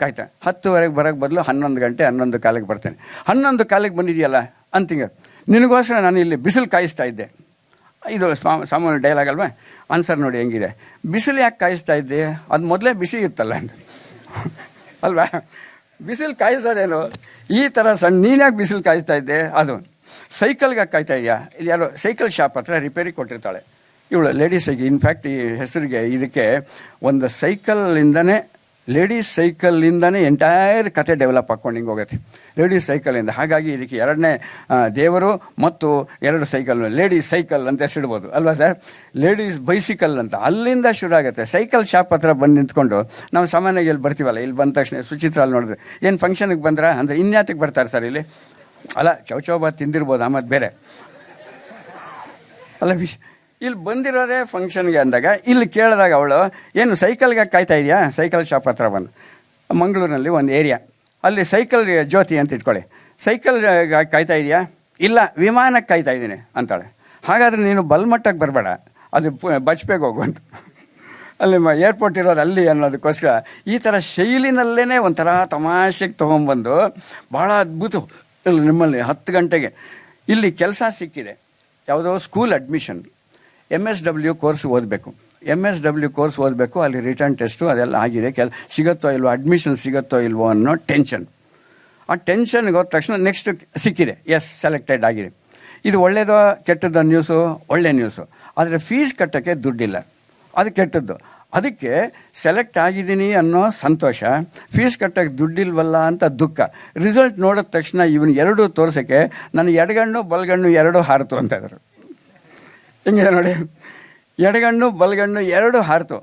ಕಾಯ್ತಾ? ಹತ್ತುವರೆಗೆ ಬರೋಕ್ಕೆ ಬದಲು ಹನ್ನೊಂದು ಗಂಟೆ, ಹನ್ನೊಂದು ಕಾಲಿಗೆ ಬರ್ತೇನೆ. ಹನ್ನೊಂದು ಕಾಲಿಗೆ ಬಂದಿದೆಯಲ್ಲ, ಅಂತಿಂಗ. ನಿನಗೋಸ್ಕರ ನಾನು ಇಲ್ಲಿ ಬಿಸಿಲು ಕಾಯಿಸ್ತಾ ಇದ್ದೆ. ಇದು ಸಾಮಾನ್ಯ ಡೈಲಾಗ್ ಅಲ್ವಾ? ಆನ್ಸರ್ ನೋಡಿ ಹೆಂಗಿದೆ. ಬಿಸಿಲು ಯಾಕೆ ಕಾಯಿಸ್ತಾ ಇದ್ದೆ? ಅದು ಮೊದಲೇ ಬಿಸಿ ಇತ್ತಲ್ಲ ಅಂತ. ಅಲ್ವಾ? ಬಿಸಿಲು ಕಾಯಿಸೋದೇನು? ಈ ಥರ ಸಣ್ಣ ನೀನಾಗಿ ಬಿಸಿಲು ಕಾಯಿಸ್ತಾ ಇದ್ದೆ? ಅದು. ಸೈಕಲ್ಗೆ ಕಾಯ್ತಾ ಇದೆಯಾ? ಇಲ್ಲಿ ಯಾರೋ ಸೈಕಲ್ ಶಾಪ್ ಹತ್ರ ರಿಪೇರಿ ಕೊಟ್ಟಿರ್ತಾಳೆ. ಇವಳು ಲೇಡೀಸಿಗೆ, ಇನ್ಫ್ಯಾಕ್ಟ್ ಈ ಹೆಸರಿಗೆ ಇದಕ್ಕೆ ಒಂದು ಸೈಕಲ್ಲಿಂದನೇ ಲೇಡೀಸ್ ಸೈಕಲಿಂದನೇ ಎಂಟೈರ್ ಕತೆ ಡೆವಲಪ್ ಹಾಕ್ಕೊಂಡು ಹಿಂಗೆ ಹೋಗುತ್ತೆ. ಲೇಡೀಸ್ ಸೈಕಲಿಂದ ಹಾಗಾಗಿ ಇದಕ್ಕೆ ಎರಡನೇ ದೇವರು ಮತ್ತು ಎರಡು ಸೈಕಲ್ ಲೇಡೀಸ್ ಸೈಕಲ್ ಅಂತ ಹೆಸರಿಡ್ಬೋದು ಅಲ್ವಾ ಸರ್? ಲೇಡೀಸ್ ಬೈಸಿಕಲ್ ಅಂತ. ಅಲ್ಲಿಂದ ಶುರು ಆಗುತ್ತೆ. ಸೈಕಲ್ ಶಾಪ್ ಹತ್ರ ಬಂದು ನಿಂತ್ಕೊಂಡು ನಾವು ಸಾಮಾನ್ಯವಾಗಿ ಇಲ್ಲಿ ಬರ್ತೀವಲ್ಲ, ಇಲ್ಲಿ ಬಂದ ತಕ್ಷಣ ಸುಚಿತ್ರ ಅಲ್ಲಿ ನೋಡಿದ್ರೆ. ಏನು ಫಂಕ್ಷನಿಗೆ ಬಂದ್ರ? ಅಂದರೆ ಇನ್ಯಾತಕ್ಕೆ ಬರ್ತಾರೆ ಸರ್ ಇಲ್ಲಿ? ಅಲ್ಲ ಚೌಚೌಬಾತ್ ತಿಂದಿರ್ಬೋದು, ಆಮದು ಬೇರೆ. ಅಲ್ಲ, ವಿಶ್ ಇಲ್ಲಿ ಬಂದಿರೋದೇ ಫಂಕ್ಷನ್ಗೆ ಅಂದಾಗ, ಇಲ್ಲಿ ಕೇಳಿದಾಗ ಅವಳು, ಏನು ಸೈಕಲ್ಗೆ ಕಾಯ್ತಾ ಇದೆಯಾ? ಸೈಕಲ್ ಶಾಪ್ ಹತ್ರ ಬಂದು. ಮಂಗಳೂರಿನಲ್ಲಿ ಒಂದು ಏರಿಯಾ ಅಲ್ಲಿ ಸೈಕಲ್ ಜ್ಯೋತಿ ಅಂತ ಇಟ್ಕೊಳ್ಳಿ. ಸೈಕಲ್ ಕಾಯ್ತಾ ಇದೆಯಾ? ಇಲ್ಲ, ವಿಮಾನಕ್ಕೆ ಕಾಯ್ತಾ ಇದ್ದೀನಿ ಅಂತಾಳೆ. ಹಾಗಾದರೆ ನೀನು ಬಲ್ಮಟ್ಟಕ್ಕೆ ಬರಬೇಡ. ಅದು ಬಚ್ಪೇಗೆ ಹೋಗುವಂತ ಅಲ್ಲಿ ಏರ್ಪೋರ್ಟ್ ಇರೋದು ಅಲ್ಲಿ ಅನ್ನೋದಕ್ಕೋಸ್ಕರ ಈ ಥರ ಶೈಲಿನಲ್ಲೇ ಒಂಥರ ತಮಾಷೆಗೆ ತೊಗೊಂಬಂದು ಭಾಳ ಅದ್ಭುತ. ಇಲ್ಲಿ ನಿಮ್ಮಲ್ಲಿ ಹತ್ತು ಗಂಟೆಗೆ. ಇಲ್ಲಿ ಕೆಲಸ ಸಿಕ್ಕಿದೆ. ಯಾವುದೋ school admission M S W course ಓದಬೇಕು. ಎಂ ಎಸ್ ಡಬ್ಲ್ಯೂ ಕೋರ್ಸ್ ಓದಬೇಕು, ಅಲ್ಲಿ ರಿಟರ್ನ್ ಟೆಸ್ಟು ಅದೆಲ್ಲ ಆಗಿದೆ. ಕೆಲ, ಸಿಗುತ್ತೋ ಇಲ್ವೋ ಅಡ್ಮಿಷನ್ ಸಿಗುತ್ತೋ ಇಲ್ವೋ ಅನ್ನೋ ಟೆನ್ಷನ್ ಆ ಟೆನ್ಷನ್ಗೆ ಹೋದ ತಕ್ಷಣ ನೆಕ್ಸ್ಟ್ ಸಿಕ್ಕಿದೆ. ಎಸ್ ಸೆಲೆಕ್ಟೆಡ್ ಆಗಿದೆ. ಇದು ಒಳ್ಳೆಯದೋ ಕೆಟ್ಟದ್ದು ನ್ಯೂಸು ಒಳ್ಳೆ ನ್ಯೂಸು ಆದರೆ ಫೀಸ್ ಕಟ್ಟೋಕ್ಕೆ ದುಡ್ಡಿಲ್ಲ. ಅದು ಕೆಟ್ಟದ್ದು. ಅದಕ್ಕೆ ಸೆಲೆಕ್ಟ್ ಆಗಿದ್ದೀನಿ ಅನ್ನೋ ಸಂತೋಷ ಫೀಸ್ ಕಟ್ಟೋಕ್ಕೆ ದುಡ್ಡಿಲ್ವಲ್ಲ ಅಂತ ದುಃಖ. ರಿಸಲ್ಟ್ ನೋಡಿದ ತಕ್ಷಣ ಇವನು ಎರಡೂ ತೋರ್ಸೋಕ್ಕೆ ನನ್ನ ಎಡಗಣ್ಣು, ಬಲಗಣ್ಣು ಎರಡೂ ಹಾರಿತು ಅಂತ ಇದ್ರು. ಹೆಂಗಿದೆ ನೋಡಿ. ಎಡಗಣ್ಣು, ಬಲಗಣ್ಣು ಎರಡು ಹಾರಿತು.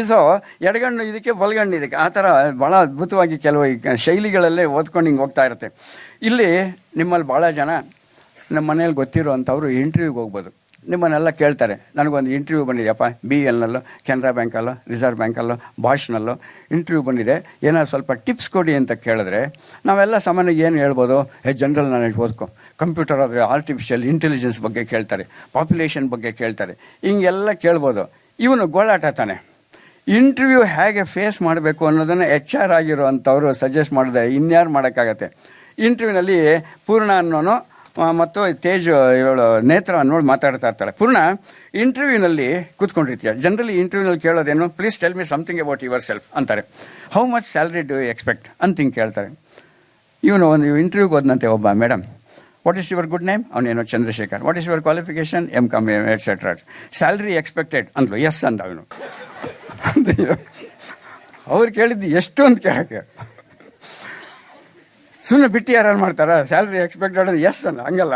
ಇದು ಎಡಗಣ್ಣು ಇದಕ್ಕೆ, ಬಲಗಣ್ಣು ಇದಕ್ಕೆ. ಆ ಥರ ಭಾಳ ಅದ್ಭುತವಾಗಿ ಕೆಲವು ಶೈಲಿಗಳಲ್ಲೇ ಓದ್ಕೊಂಡು ಹಿಂಗೆ ಹೋಗ್ತಾ ಇರುತ್ತೆ. ಇಲ್ಲಿ ನಿಮ್ಮಲ್ಲಿ ಭಾಳ ಜನ, ನಮ್ಮ ಮನೇಲಿ ಗೊತ್ತಿರೋ ಅಂಥವ್ರು ಇಂಟರ್ವ್ಯೂಗೆ ಹೋಗ್ಬೋದು. ನಿಮ್ಮನ್ನೆಲ್ಲ ಕೇಳ್ತಾರೆ. ನನಗೊಂದು ಇಂಟರ್ವ್ಯೂ ಬಂದಿದೆಯಪ್ಪ ಬಿ ಎಲ್ನಲ್ಲೋ ಕೆನರಾ ಬ್ಯಾಂಕಲ್ಲೋ, ರಿಸರ್ವ್ ಬ್ಯಾಂಕಲ್ಲೋ ಬಾಷ್ನಲ್ಲೋ ಇಂಟರ್ವ್ಯೂ ಬಂದಿದೆ. ಏನಾದ್ರು ಸ್ವಲ್ಪ ಟಿಪ್ಸ್ ಕೊಡಿ ಅಂತ ಕೇಳಿದ್ರೆ ನಾವೆಲ್ಲ ಸಾಮಾನ್ಯ ಏನು ಹೇಳ್ಬೋದು? ಹೇ ಜನರಲ್ ನಾಲೆಜ್ ಓದ್ಕೊ. ಕಂಪ್ಯೂಟರ್ ಆದರೆ ಆರ್ಟಿಫಿಷಿಯಲ್ ಇಂಟೆಲಿಜೆನ್ಸ್ ಬಗ್ಗೆ ಕೇಳ್ತಾರೆ. ಪಾಪ್ಯುಲೇಷನ್ ಬಗ್ಗೆ ಕೇಳ್ತಾರೆ. ಹಿಂಗೆಲ್ಲ ಕೇಳ್ಬೋದು. ಇವನು ಗೋಳಾಟ ತಾನೆ. ಇಂಟರ್ವ್ಯೂ ಹೇಗೆ ಫೇಸ್ ಮಾಡಬೇಕು ಅನ್ನೋದನ್ನು ಎಚ್ ಆರ್ ಆಗಿರೋ ಅಂಥವ್ರು ಸಜೆಸ್ಟ್ ಮಾಡಿದೆ ಇನ್ಯಾರು ಮಾಡೋಕ್ಕಾಗತ್ತೆ? ಇಂಟರ್ವ್ಯೂನಲ್ಲಿ ಪೂರ್ಣ ಅನ್ನೋನು ಮತ್ತು ತೇಜ್ ಇವಳು ನೇತ್ರ ನೋಡಿ ಮಾತಾಡ್ತಾ ಇರ್ತಾಳೆ. ಪೂರ್ಣ ಇಂಟರ್ವ್ಯೂನಲ್ಲಿ ಕೂತ್ಕೊಂಡಿರ್ತೀಯ? ಜನರಲಿ ಇಂಟರ್ವ್ಯೂನಲ್ಲಿ ಕೇಳೋದೇನು please tell me something about yourself ಅಂತಾರೆ how much salary do expect ಅಂತ ಹಿಂಗೆ ಕೇಳ್ತಾರೆ. ಇವನು ಒಂದು ಇಂಟರ್ವ್ಯೂಗೆ ಹೋದಂತೆ ಒಬ್ಬ madam what is your good name ಅವನೇನೋ Chandrashekhar. What is your qualification M com etcetera salary expected ಅಂದ್ಲು. ಎಸ್ ಅಂದ ಅವನು. ಅವ್ರು ಕೇಳಿದ್ದು ಎಷ್ಟು ಅಂತ ಕೇಳಕ್ಕೆ. ಸುಮ್ಮನೆ ಬಿಟ್ಟು ಯಾರು ಮಾಡ್ತಾರ? ಸ್ಯಾಲ್ರಿ ಎಕ್ಸ್ಪೆಕ್ಟೆಡ್ ಎಸ್ ಅನ್ನ ಹಂಗಲ್ಲ.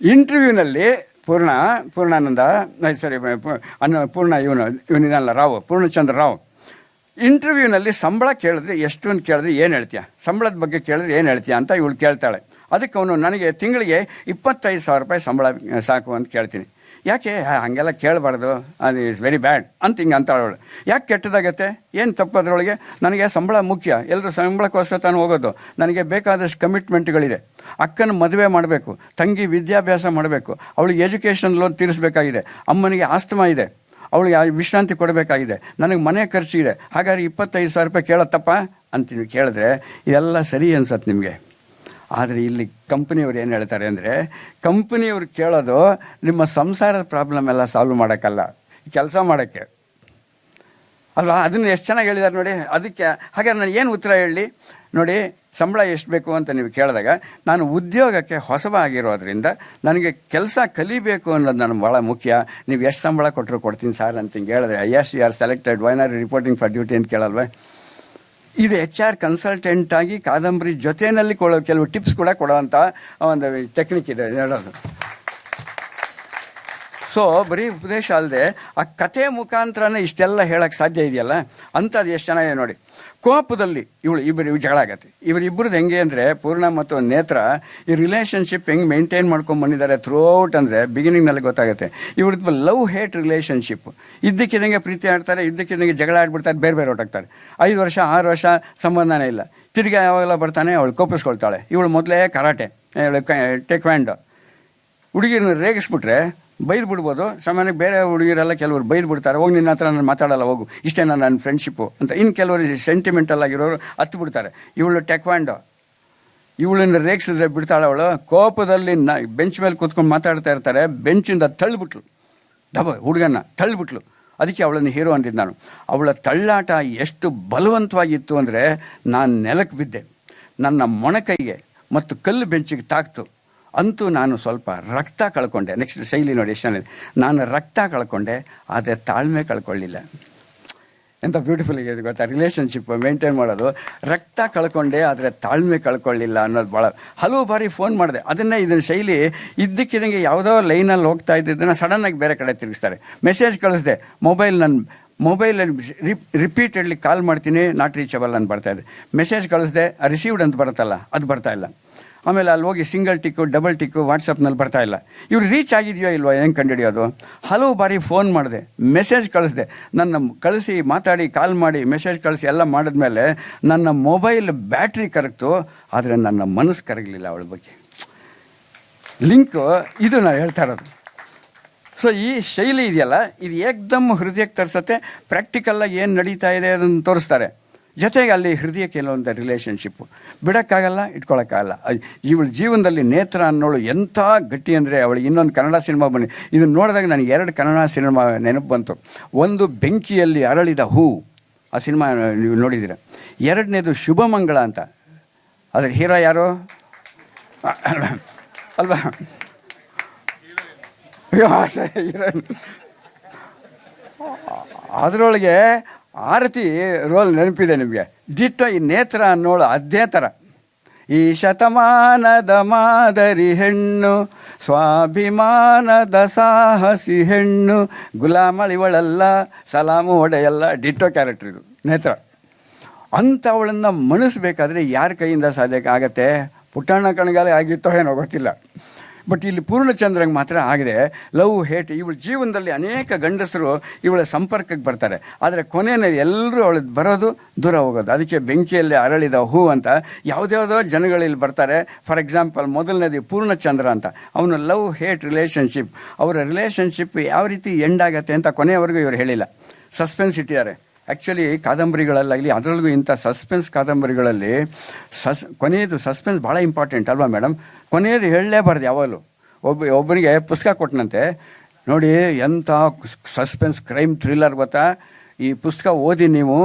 ಇಂಟರ್ವ್ಯೂನಲ್ಲಿ ಪೂರ್ಣ, ಪೂರ್ಣಾನಂದ ಸರಿ ಅನ್ನ, ಪೂರ್ಣ ಇವನು, ಇವನಿನಲ್ಲ, ರಾವ್, ಪೂರ್ಣಚಂದ್ರ ರಾವ್. ಇಂಟರ್ವ್ಯೂನಲ್ಲಿ ಸಂಬಳ ಕೇಳಿದ್ರೆ ಎಷ್ಟು ಅಂತ ಕೇಳಿದ್ರೆ ಏನು ಹೇಳ್ತೀಯ? ಸಂಬಳದ ಬಗ್ಗೆ ಕೇಳಿದ್ರೆ ಏನು ಹೇಳ್ತೀಯ ಅಂತ ಇವಳು ಕೇಳ್ತಾಳೆ. ಅದಕ್ಕೆ ಅವನು ನನಗೆ ತಿಂಗಳಿಗೆ ಇಪ್ಪತ್ತೈದು ಸಾವಿರ ರೂಪಾಯಿ ಸಂಬಳ, ಸಾಕು ಅಂತ ಕೇಳ್ತೀನಿ. ಯಾಕೆ? ಹಾಗೆಲ್ಲ ಕೇಳಬಾರ್ದು. ಅದು ಇಸ್ ವೆರಿ ಬ್ಯಾಡ್ ಅಂತ ಹಿಂಗೆ ಅಂತಾಳವಳು ಯಾಕೆ ಕೆಟ್ಟದಾಗತ್ತೆ? ಏನು ತಪ್ಪು ಅದರೊಳಗೆ? ನನಗೆ ಸಂಬಳ ಮುಖ್ಯ. ಎಲ್ಲರೂ ಸಂಬಳಕ್ಕೋಸ್ಕರ ತಾನು ಹೋಗೋದು. ನನಗೆ ಬೇಕಾದಷ್ಟು ಕಮಿಟ್ಮೆಂಟ್ಗಳಿದೆ ಅಕ್ಕನ ಮದುವೆ ಮಾಡಬೇಕು. ತಂಗಿ ವಿದ್ಯಾಭ್ಯಾಸ ಮಾಡಬೇಕು. ಅವಳಿಗೆ ಎಜುಕೇಷನ್ ಲೋನ್ ತೀರಿಸಬೇಕಾಗಿದೆ. ಅಮ್ಮನಿಗೆ ಆಸ್ತಮಾ ಇದೆ. ಅವಳಿಗೆ ವಿಶ್ರಾಂತಿ ಕೊಡಬೇಕಾಗಿದೆ. ನನಗೆ ಮನೆ ಖರ್ಚು ಇದೆ. ಹಾಗಾದ್ರೆ ಇಪ್ಪತ್ತೈದು ಸಾವಿರ ರೂಪಾಯಿ ಕೇಳತ್ತಪ್ಪ? ಅಂತ ನೀವು ಕೇಳಿದ್ರೆ ಇದೆಲ್ಲ ಸರಿ ಅನ್ಸತ್ತೆ ನಿಮಗೆ. ಆದರೆ ಇಲ್ಲಿ ಕಂಪ್ನಿಯವ್ರು ಏನು ಹೇಳ್ತಾರೆ ಅಂದರೆ, ಕಂಪ್ನಿಯವ್ರು ಕೇಳೋದು ನಿಮ್ಮ ಸಂಸಾರದ ಪ್ರಾಬ್ಲಮ್ ಎಲ್ಲ ಸಾಲ್ವ್ ಮಾಡೋಕ್ಕಲ್ಲ, ಕೆಲಸ ಮಾಡೋಕ್ಕೆ. ಅಲ್ವಾ? ಅದನ್ನು ಎಷ್ಟು ಚೆನ್ನಾಗಿ ಹೇಳಿದ್ದಾರೆ ನೋಡಿ, ಅದಕ್ಕೆ, ಹಾಗಾದ್ರೆ ನಾನು ಏನು ಉತ್ತರ ಹೇಳಿ ನೋಡಿ, ಸಂಬಳ ಎಷ್ಟು ಬೇಕು ಅಂತ ನೀವು ಕೇಳಿದಾಗ, ನಾನು ಉದ್ಯೋಗಕ್ಕೆ ಹೊಸಬ ಆಗಿರೋದ್ರಿಂದ ನನಗೆ ಕೆಲಸ ಕಲಿಬೇಕು ಅನ್ನೋದು ನನಗೆ ಭಾಳ ಮುಖ್ಯ. ನೀವು ಎಷ್ಟು ಸಂಬಳ ಕೊಟ್ಟರು ಕೊಡ್ತೀನಿ ಸರ್ ಅಂತ ಹಿಂಗೆ ಹೇಳಿದ್ರೆ yes you are selected when are reporting for duty ಅಂತ ಕೇಳಲ್ವೇ? ಇದು ಎಚ್ ಆರ್ ಕನ್ಸಲ್ಟೆಂಟಾಗಿ ಕಾದಂಬರಿ ಜೊತೆಯಲ್ಲಿ ಕೊಡೋ ಕೆಲವು ಟಿಪ್ಸ್ ಕೂಡ ಕೊಡೋವಂಥ ಒಂದು ಟೆಕ್ನಿಕ್ ಇದೆ, ಹೇಳೋದು. ಸೊ ಬರೀ ಉಪದೇಶ ಅಲ್ಲದೆ ಆ ಕಥೆ ಮುಖಾಂತರನೇ ಇಷ್ಟೆಲ್ಲ ಹೇಳಕ್ಕೆ ಸಾಧ್ಯ ಇದೆಯಲ್ಲ? ಅಂಥದ್ದು ಎಷ್ಟು ಚೆನ್ನಾಗಿದೆ ನೋಡಿ. ಕೋಪದಲ್ಲಿ ಇವಳು ಇಬ್ಬರು ಇವು ಜಗಳ ಆಗತ್ತೆ. ಇವರಿಬ್ಬರದ್ದು ಹೆಂಗೆ ಅಂದರೆ ಪೂರ್ಣ ಮತ್ತು ನೇತ್ರ ಈ ರಿಲೇಷನ್ಶಿಪ್ ಹೆಂಗೆ ಮೇಂಟೈನ್ ಮಾಡ್ಕೊಂಡು ಬಂದಿದ್ದಾರೆ ಥ್ರೂ ಔಟ್ ಅಂದರೆ ಬಿಗಿನಿಂಗ್ನಲ್ಲಿ ಗೊತ್ತಾಗುತ್ತೆ. ಇವ್ರದ್ದು ಲವ್ ಹೇಟ್ ರಿಲೇಷನ್ಶಿಪ್ ಇದ್ದಕ್ಕಿದ್ದಂಗೆ ಪ್ರೀತಿ ಆಡ್ತಾರೆ ಇದ್ದಕ್ಕಿದ್ದಂಗೆ ಜಗಳ ಆಡ್ಬಿಡ್ತಾರೆ, ಬೇರೆ ಬೇರೆ ಹೊರಟಾಗ್ತಾರೆ ಐದು ವರ್ಷ, ಆರು ವರ್ಷ ಸಂಬಂಧನೇ ಇಲ್ಲ. ತಿರ್ಗಿ ಯಾವಾಗೆಲ್ಲ ಬರ್ತಾನೆ ಅವಳು ಕೋಪಿಸ್ಕೊಳ್ತಾಳೆ. ಇವಳು ಮೊದಲೇ ಕರಾಟೆ ಟೆಕ್ವ್ಯಾಂಡೋ ಹುಡುಗಿರನ್ನ ರೇಗಿಸ್ಬಿಟ್ರೆ ಬೈದು ಬಿಡ್ಬೋದು ಸಾಮಾನ್ಯ ಬೇರೆ ಹುಡುಗಿರೆಲ್ಲ ಕೆಲವರು ಬೈದು ಬಿಡ್ತಾರೆ ಹೋಗಿ ನಿನ್ನ ಹತ್ರ ನಾನು ಮಾತಾಡಲ್ಲ, ಹೋಗು. ಇಷ್ಟೇ ನನ್ನ ನನ್ನ ಫ್ರೆಂಡ್ಶಿಪ್ಪು ಅಂತ. ಇನ್ನು ಕೆಲವರು ಸೆಂಟಿಮೆಂಟಲ್ ಆಗಿರೋರು ಹತ್ತು ಬಿಡ್ತಾರೆ ಇವಳು ಟೆಕ್ವಾಂಡೋ ಇವಳನ್ನ ರೇಗಿಸಿದ್ರೆ ಬಿಡ್ತಾಳೆ ಅವಳು. ಕೋಪದಲ್ಲಿ ನ, ಬೆಂಚ್ ಮೇಲೆ ಕೂತ್ಕೊಂಡು ಮಾತಾಡ್ತಾ ಇರ್ತಾರೆ. ಬೆಂಚಿಂದ ತಳ್ಳಿಬಿಟ್ಲು ಡಬ ಹುಡುಗನ್ನ ತಳ್ಳಿಬಿಟ್ಲು ಅದಕ್ಕೆ ಅವಳನ್ನು ಹೀರೋ ಅಂದಿದ್ದು ನಾನು. ಅವಳ ತಳ್ಳಾಟ ಎಷ್ಟು ಬಲವಂತವಾಗಿತ್ತು ಅಂದರೆ ನಾನು ನೆಲಕ್ಕೆ ಬಿದ್ದೆ. ನನ್ನ ಮೊಣಕೈಗೆ ಮತ್ತು ಕಲ್ಲು ಬೆಂಚಿಗೆ ತಾಕ್ತು. ಅಂತೂ ನಾನು ಸ್ವಲ್ಪ ರಕ್ತ ಕಳ್ಕೊಂಡೆ. ನೆಕ್ಸ್ಟ್ ಶೈಲಿ ನೋಡಿ, ಎಷ್ಟು ನಾನು ರಕ್ತ ಕಳ್ಕೊಂಡೆ, ಆದರೆ ತಾಳ್ಮೆ ಕಳ್ಕೊಳ್ಳಿಲ್ಲ. ಎಂಥ ಬ್ಯೂಟಿಫುಲ್ ಇದೆ ಗೊತ್ತಾ? ರಿಲೇಷನ್ಶಿಪ್ ಮೇಂಟೈನ್ ಮಾಡೋದು. ರಕ್ತ ಕಳ್ಕೊಂಡೆ, ಆದರೆ ತಾಳ್ಮೆ ಕಳ್ಕೊಳ್ಳಿಲ್ಲ ಅನ್ನೋದು ಭಾಳ ಹಲವು ಬಾರಿ ಫೋನ್ ಮಾಡಿದೆ. ಅದನ್ನೇ ಇದನ್ನ ಶೈಲಿ ಇದ್ದಕ್ಕಿದ್ದಂಗೆ ಯಾವುದೋ ಲೈನಲ್ಲಿ ಹೋಗ್ತಾ ಇದ್ದಿದ್ದನ್ನು ಸಡನ್ನಾಗಿ ಬೇರೆ ಕಡೆ ತಿರುಗಿಸ್ತಾರೆ. ಮೆಸೇಜ್ ಕಳಿಸ್ದೆ. ಮೊಬೈಲ್ ನನ್ನ ಮೊಬೈಲಲ್ಲಿ ರಿಪ್ ರಿಪೀಟೆಡ್ಲಿ ಕಾಲ್ ಮಾಡ್ತೀನಿ ನಾಟ್ ರೀಚಬಲ್ ಅಂತ ಬರ್ತಾ ಇದೆ. ಮೆಸೇಜ್ ಕಳಿಸ್ದೆ ರಿಸೀವ್ಡ್ ಅಂತ ಬರುತ್ತಲ್ಲ, ಅದು ಬರ್ತಾ ಇಲ್ಲ. ಆಮೇಲೆ ಅಲ್ಲಿ ಹೋಗಿ ಸಿಂಗಲ್ ಟಿಕ್ಕು, ಡಬಲ್ ಟಿಕ್ಕು ವಾಟ್ಸಪ್ನಲ್ಲಿ ಬರ್ತಾ ಇಲ್ಲ. ಇವ್ರು ರೀಚ್ ಆಗಿದೆಯೋ ಇಲ್ವೋ, ಹೆಂಗೆ ಕಂಡುಹಿಡಿಯೋದು ಹಲವು ಬಾರಿ ಫೋನ್ ಮಾಡಿದೆ ಮೆಸೇಜ್ ಕಳಿಸ್ದೆ. ನನ್ನ ಕಳಿಸಿ, ಮಾತಾಡಿ ಕಾಲ್ ಮಾಡಿ ಮೆಸೇಜ್ ಕಳಿಸಿ ಎಲ್ಲ ಮಾಡಿದ್ಮೇಲೆ ನನ್ನ ಮೊಬೈಲ್ ಬ್ಯಾಟ್ರಿ ಕರಗ್ತು. ಆದರೆ ನನ್ನ ಮನಸ್ಸು ಕರಗಲಿಲ್ಲ ಅವಳ ಬಗ್ಗೆ. ಲಿಂಕು ಇದು ನಾನು ಹೇಳ್ತಾ ಇರೋದು. ಸೊ ಈ ಶೈಲಿ ಇದೆಯಲ್ಲ, ಇದು ಏಕ್ದಮ್ ಹೃದಯಕ್ಕೆ ತರಿಸತ್ತೆ. ಪ್ರಾಕ್ಟಿಕಲ್ಲಾಗಿ ಏನು ನಡೀತಾ ಇದೆ ಅದನ್ನು ತೋರಿಸ್ತಾರೆ. ಜೊತೆಗೆ ಅಲ್ಲಿ ಹೃದಯಕ್ಕೆ ಕೆಲವೊಂದು ರಿಲೇಷನ್ಶಿಪ್ಪು ಬಿಡೋಕ್ಕಾಗಲ್ಲ ಇಟ್ಕೊಳ್ಳೋಕ್ಕಾಗಲ್ಲ ಇವಳ ಜೀವನದಲ್ಲಿ ನೇತ್ರ ಅನ್ನೋಳು ಎಂಥ ಗಟ್ಟಿ ಅಂದರೆ ಅವಳು. ಇನ್ನೊಂದು ಕನ್ನಡ ಸಿನಿಮಾ ಬನ್ನಿ. ಇದನ್ನು ನೋಡಿದಾಗ ನನಗೆ ಎರಡು ಕನ್ನಡ ಸಿನಿಮಾ ನೆನಪು ಬಂತು. ಒಂದು ಬೆಂಕಿಯಲ್ಲಿ ಅರಳಿದ ಹೂ. ಆ ಸಿನಿಮಾ ನೀವು ನೋಡಿದ್ದೀರ? ಎರಡನೇದು ಶುಭಮಂಗಳ ಅಂತ. ಅದ್ರ ಹೀರೋ ಯಾರು? ಅಲ್ವಾ? ಅಯ್ಯೋ ಅದರೊಳಗೆ ಆರತಿ ರೋಲ್ ನೆನಪಿದೆ ನಿಮಗೆ. ದಿಟ್ಟ ಈ ನೇತ್ರ ಅನ್ನೋಳು ಅದೇ ಥರ ಈ ಶತಮಾನದ ಮಾದರಿ ಹೆಣ್ಣು, ಸ್ವಾಭಿಮಾನದ ಸಾಹಸಿ ಹೆಣ್ಣು, ಗುಲಾಮಳಿವಳೆಲ್ಲ, ಸಲಾಮು ಒಡೆಯಲ್ಲ ಡಿಟ್ಟೋ ಕ್ಯಾರೆಕ್ಟರ್ ಇದು, ನೇತ್ರ. ಅಂಥವಳನ್ನು ಮಣಿಸ್ಬೇಕಾದ್ರೆ ಯಾರ ಕೈಯಿಂದ ಸಾಧ್ಯಕ್ಕೆ ಆಗತ್ತೆ? ಪುಟ್ಟಣ್ಣ ಕಣಗಾಲೆ ಆಗಿತ್ತೋ ಏನೋ ಗೊತ್ತಿಲ್ಲ. ಬಟ್ ಇಲ್ಲಿ ಪೂರ್ಣಚಂದ್ರಂಗೆ ಮಾತ್ರ ಆಗಿದೆ. ಲವ್ ಹೇಟ್ ಇವಳ ಜೀವನದಲ್ಲಿ ಅನೇಕ ಗಂಡಸರು ಇವಳ ಸಂಪರ್ಕಕ್ಕೆ ಬರ್ತಾರೆ. ಆದರೆ ಕೊನೆಯಲ್ಲಿ ಎಲ್ಲರೂ ಅವಳು ಬರೋದು ದೂರ ಹೋಗೋದು. ಅದಕ್ಕೆ ಬೆಂಕಿಯಲ್ಲಿ ಅರಳಿದ ಹೂ ಅಂತ ಯಾವುದ್ಯಾವುದೋ ಜನಗಳಲ್ಲಿ ಬರ್ತಾರೆ. ಫಾರ್ ಎಕ್ಸಾಂಪಲ್ ಮೊದಲನೇದು ಪೂರ್ಣಚಂದ್ರ ಅಂತ. ಅವನು ಲವ್ ಹೇಟ್ ರಿಲೇಷನ್ಶಿಪ್ ಅವರ ರಿಲೇಷನ್ಶಿಪ್ ಯಾವ ರೀತಿ ಎಂಡ್ ಆಗತ್ತೆ ಅಂತ ಕೊನೆಯವರೆಗೂ ಇವರು ಹೇಳಿಲ್ಲ. ಸಸ್ಪೆನ್ಸ್ ಇಟ್ಟಿದ್ದಾರೆ. ಆ್ಯಕ್ಚುಲಿ ಕಾದಂಬರಿಗಳಲ್ಲಾಗಲಿ ಅದರಲ್ಲೂ ಇಂಥ ಸಸ್ಪೆನ್ಸ್ ಕಾದಂಬರಿಗಳಲ್ಲಿ ಸಸ್ ಕೊನೆಯದು ಸಸ್ಪೆನ್ಸ್ ಭಾಳ ಇಂಪಾರ್ಟೆಂಟ್ ಅಲ್ವಾ ಮೇಡಮ್ ಕೊನೆಯದು ಹೇಳಲೇಬಾರ್ದು ಯಾವಾಗಲೂ. ಒಬ್ಬ ಒಬ್ಬರಿಗೆ ಪುಸ್ತಕ ಕೊಟ್ಟನಂತೆ ನೋಡಿ ಎಂಥ ಸಸ್ಪೆನ್ಸ್ ಕ್ರೈಮ್ ಥ್ರಿಲ್ಲರ್ ಗೊತ್ತಾ? ಈ ಪುಸ್ತಕ ಓದಿ ನೀವು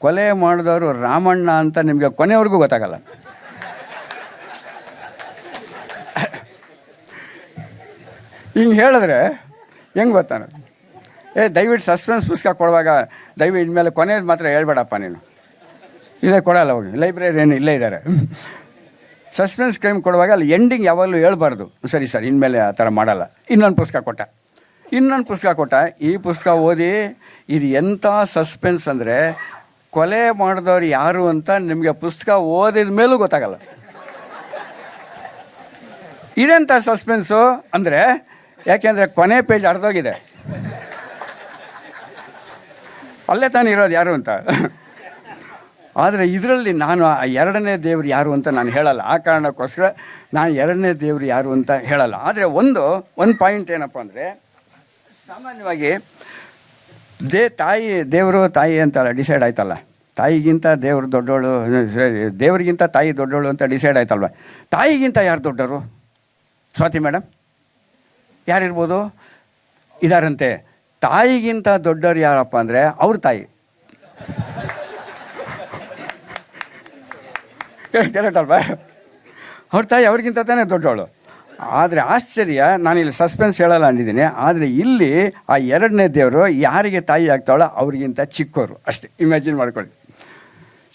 ಕೊಲೆ ಮಾಡಿದವರು ರಾಮಣ್ಣ ಅಂತ ನಿಮಗೆ ಕೊನೆವರೆಗೂ ಗೊತ್ತಾಗಲ್ಲ. ಹಿಂಗೆ ಹೇಳಿದ್ರೆ ಹೆಂಗೆ ಗೊತ್ತಾನ ಏ, ದಯವಿಟ್ಟು ಸಸ್ಪೆನ್ಸ್ ಪುಸ್ತಕ ಕೊಡುವಾಗ, ದಯವಿಟ್ಟು ಇನ್ಮೇಲೆ ಕೊನೆಯದು ಮಾತ್ರ ಹೇಳ್ಬೇಡಪ್ಪ ನೀನು. ಇಲ್ಲೇ ಕೊಡಲ್ಲ ಹೋಗಿ ಲೈಬ್ರರಿ ಏನು ಇಲ್ಲೇ ಇದ್ದಾರೆ. ಸಸ್ಪೆನ್ಸ್ ಕ್ರೈಮ್ ಕೊಡುವಾಗ ಅಲ್ಲಿ ಎಂಡಿಂಗ್ ಯಾವಾಗಲೂ ಹೇಳ್ಬಾರ್ದು. ಸರಿ, ಸರ್, ಇನ್ಮೇಲೆ ಆ ಥರ ಮಾಡಲ್ಲ. ಇನ್ನೊಂದು ಪುಸ್ತಕ ಕೊಟ್ಟ. ಇನ್ನೊಂದು ಪುಸ್ತಕ ಕೊಟ್ಟ. ಈ ಪುಸ್ತಕ ಓದಿ, ಇದು ಎಂಥ ಸಸ್ಪೆನ್ಸ್ ಅಂದರೆ, ಕೊಲೆ ಮಾಡಿದವ್ರು ಯಾರು ಅಂತ ನಿಮಗೆ ಪುಸ್ತಕ ಓದಿದ ಮೇಲೂ ಗೊತ್ತಾಗಲ್ಲ. ಇದೆಂಥ ಸಸ್ಪೆನ್ಸು ಅಂದರೆ ಯಾಕೆಂದರೆ ಕೊನೆ ಪೇಜ್ ಅರ್ಧೋಗಿದೆ. ಅಲ್ಲೇ ತಾನು ಇರೋದು ಯಾರು ಅಂತ. ಆದರೆ ಇದರಲ್ಲಿ ನಾನು ಆ ಎರಡನೇ ದೇವರು ಯಾರು ಅಂತ ನಾನು ಹೇಳಲ್ಲ. ಆ ಕಾರಣಕ್ಕೋಸ್ಕರ ನಾನು ಎರಡನೇ ದೇವರು ಯಾರು ಅಂತ ಹೇಳಲ್ಲ. ಆದರೆ ಒಂದು ಒಂದು ಪಾಯಿಂಟ್ ಏನಪ್ಪ ಅಂದರೆ ಸಾಮಾನ್ಯವಾಗಿ ದೇ, ತಾಯಿ, ದೇವರು, ತಾಯಿ ಅಂತ ಡಿಸೈಡ್ ಆಯ್ತಲ್ಲ. ತಾಯಿಗಿಂತ ದೇವರು ದೊಡ್ಡೋಳು, ದೇವರಿಗಿಂತ ತಾಯಿ ದೊಡ್ಡೋಳು ಅಂತ ಡಿಸೈಡ್ ಆಯ್ತಲ್ವ? ತಾಯಿಗಿಂತ ಯಾರು ದೊಡ್ಡವರು ಸ್ವಾತಿ ಮೇಡಮ್ ಯಾರಿರ್ಬೋದು? ಇದಾರಂತೆ. ತಾಯಿಗಿಂತ ದೊಡ್ಡವ್ರು ಯಾರಪ್ಪ ಅಂದರೆ ಅವ್ರ ತಾಯಿ. ಕರೆಕ್ಟ್ ಅಲ್ವಾ? ಅವ್ರ ತಾಯಿ ಅವ್ರಿಗಿಂತ ತಾನೇ ದೊಡ್ಡವಳು. ಆದರೆ ಆಶ್ಚರ್ಯ, ನಾನಿಲ್ಲಿ ಸಸ್ಪೆನ್ಸ್ ಹೇಳಲ್ಲ ಅಂದಿದ್ದೀನಿ. ಆದರೆ ಇಲ್ಲಿ ಆ ಎರಡನೇ ದೇವರು ಯಾರಿಗೆ ತಾಯಿ ಆಗ್ತಾಳೋ ಅವ್ರಿಗಿಂತ ಚಿಕ್ಕವರು ಅಷ್ಟೇ. ಇಮ್ಯಾಜಿನ್ ಮಾಡ್ಕೊಳ್ಳಿ.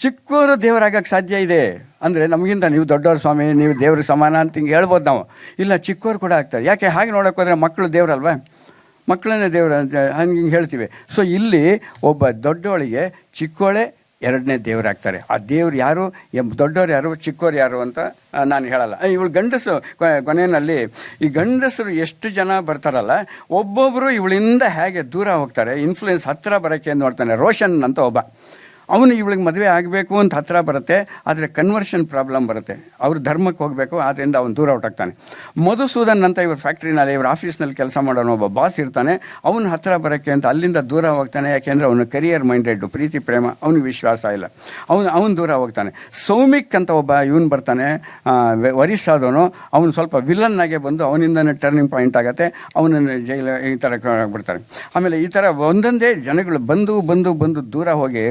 ಚಿಕ್ಕವರು ದೇವರಾಗಕ್ಕೆ ಸಾಧ್ಯ ಇದೆ? ಅಂದರೆ ನಮಗಿಂತ ನೀವು ದೊಡ್ಡವ್ರ ಸ್ವಾಮಿ, ನೀವು ದೇವ್ರ ಸಮಾನ ಅಂತ ಹಿಂಗೆ ಹೇಳ್ಬೋದು ನಾವು. ಇಲ್ಲ ಚಿಕ್ಕವರು ಕೂಡ ಆಗ್ತಾರೆ. ಯಾಕೆ, ಹಾಗೆ ನೋಡೋಕ್ಕೋದ್ರೆ ಮಕ್ಕಳು ದೇವ್ರಲ್ವಾ? ಮಕ್ಕಳನ್ನೇ ದೇವರು ಅಂತ ಹಂಗೆ ಹಿಂಗೆ ಹೇಳ್ತೀವಿ. ಸೊ ಇಲ್ಲಿ ಒಬ್ಬ ದೊಡ್ಡವಳಿಗೆ ಚಿಕ್ಕವಳೆ ಎರಡನೇ ದೇವರಾಗ್ತಾರೆ ಆ ದೇವ್ರು ಯಾರು? ದೊಡ್ಡವ್ರು ಯಾರು ಚಿಕ್ಕವ್ರು ಯಾರು ಅಂತ ನಾನು ಹೇಳಲ್ಲ. ಇವಳು ಗಂಡಸು ಕೊನೆಯಲ್ಲಿ ಈ ಗಂಡಸರು ಎಷ್ಟು ಜನ ಬರ್ತಾರಲ್ಲ ಒಬ್ಬೊಬ್ಬರು ಇವಳಿಂದ ಹೇಗೆ ದೂರ ಹೋಗ್ತಾರೆ ಇನ್ಫ್ಲೂಯೆನ್ಸ್ ಹತ್ತಿರ ಬರೋಕ್ಕೆ ನೋಡ್ತಾನೆ ರೋಷನ್ ಅಂತ ಒಬ್ಬ. ಅವನು ಇವಳಿಗೆ ಮದುವೆ ಆಗಬೇಕು ಅಂತ ಹತ್ತಿರ ಬರುತ್ತೆ, ಆದರೆ ಕನ್ವರ್ಷನ್ ಪ್ರಾಬ್ಲಮ್ ಬರುತ್ತೆ. ಅವ್ರ ಧರ್ಮಕ್ಕೆ ಹೋಗಬೇಕು ಆದ್ದರಿಂದ ಅವನು ದೂರ ಹೊರಟಾಗ್ತಾನೆ ಮಧುಸೂದನ್ ಅಂತ ಇವ್ರ ಫ್ಯಾಕ್ಟ್ರಿನಲ್ಲಿ ಇವ್ರ ಆಫೀಸ್ನಲ್ಲಿ ಕೆಲಸ ಮಾಡೋನು ಒಬ್ಬ ಬಾಸ್ ಇರ್ತಾನೆ. ಅವನು ಹತ್ತಿರ ಬರೋಕ್ಕೆ ಅಂತ ಅಲ್ಲಿಂದ ದೂರ ಹೋಗ್ತಾನೆ, ಯಾಕೆಂದರೆ ಅವನು ಕರಿಯರ್ ಮೈಂಡೆಡ್ ಪ್ರೀತಿ, ಪ್ರೇಮ, ಅವನಿಗೆ ವಿಶ್ವಾಸ ಇಲ್ಲ. ಅವನು ಅವನು ದೂರ ಹೋಗ್ತಾನೆ. ಸೌಮಿಕ್ ಅಂತ ಒಬ್ಬ ಇವನು ಬರ್ತಾನೆ ವರಿಸಾದವನು, ಅವನು ಸ್ವಲ್ಪ ವಿಲನ್ನಾಗೆ ಬಂದು ಅವನಿಂದನೇ ಟರ್ನಿಂಗ್ ಪಾಯಿಂಟ್ ಆಗುತ್ತೆ, ಅವನನ್ನು ಜೈಲ, ಈ ಥರ ಬಿಡ್ತಾರೆ ಆಮೇಲೆ ಈ ಥರ ಒಂದೊಂದೇ ಜನಗಳು ಬಂದು ಬಂದು ಬಂದು ದೂರ ಹೋಗಿ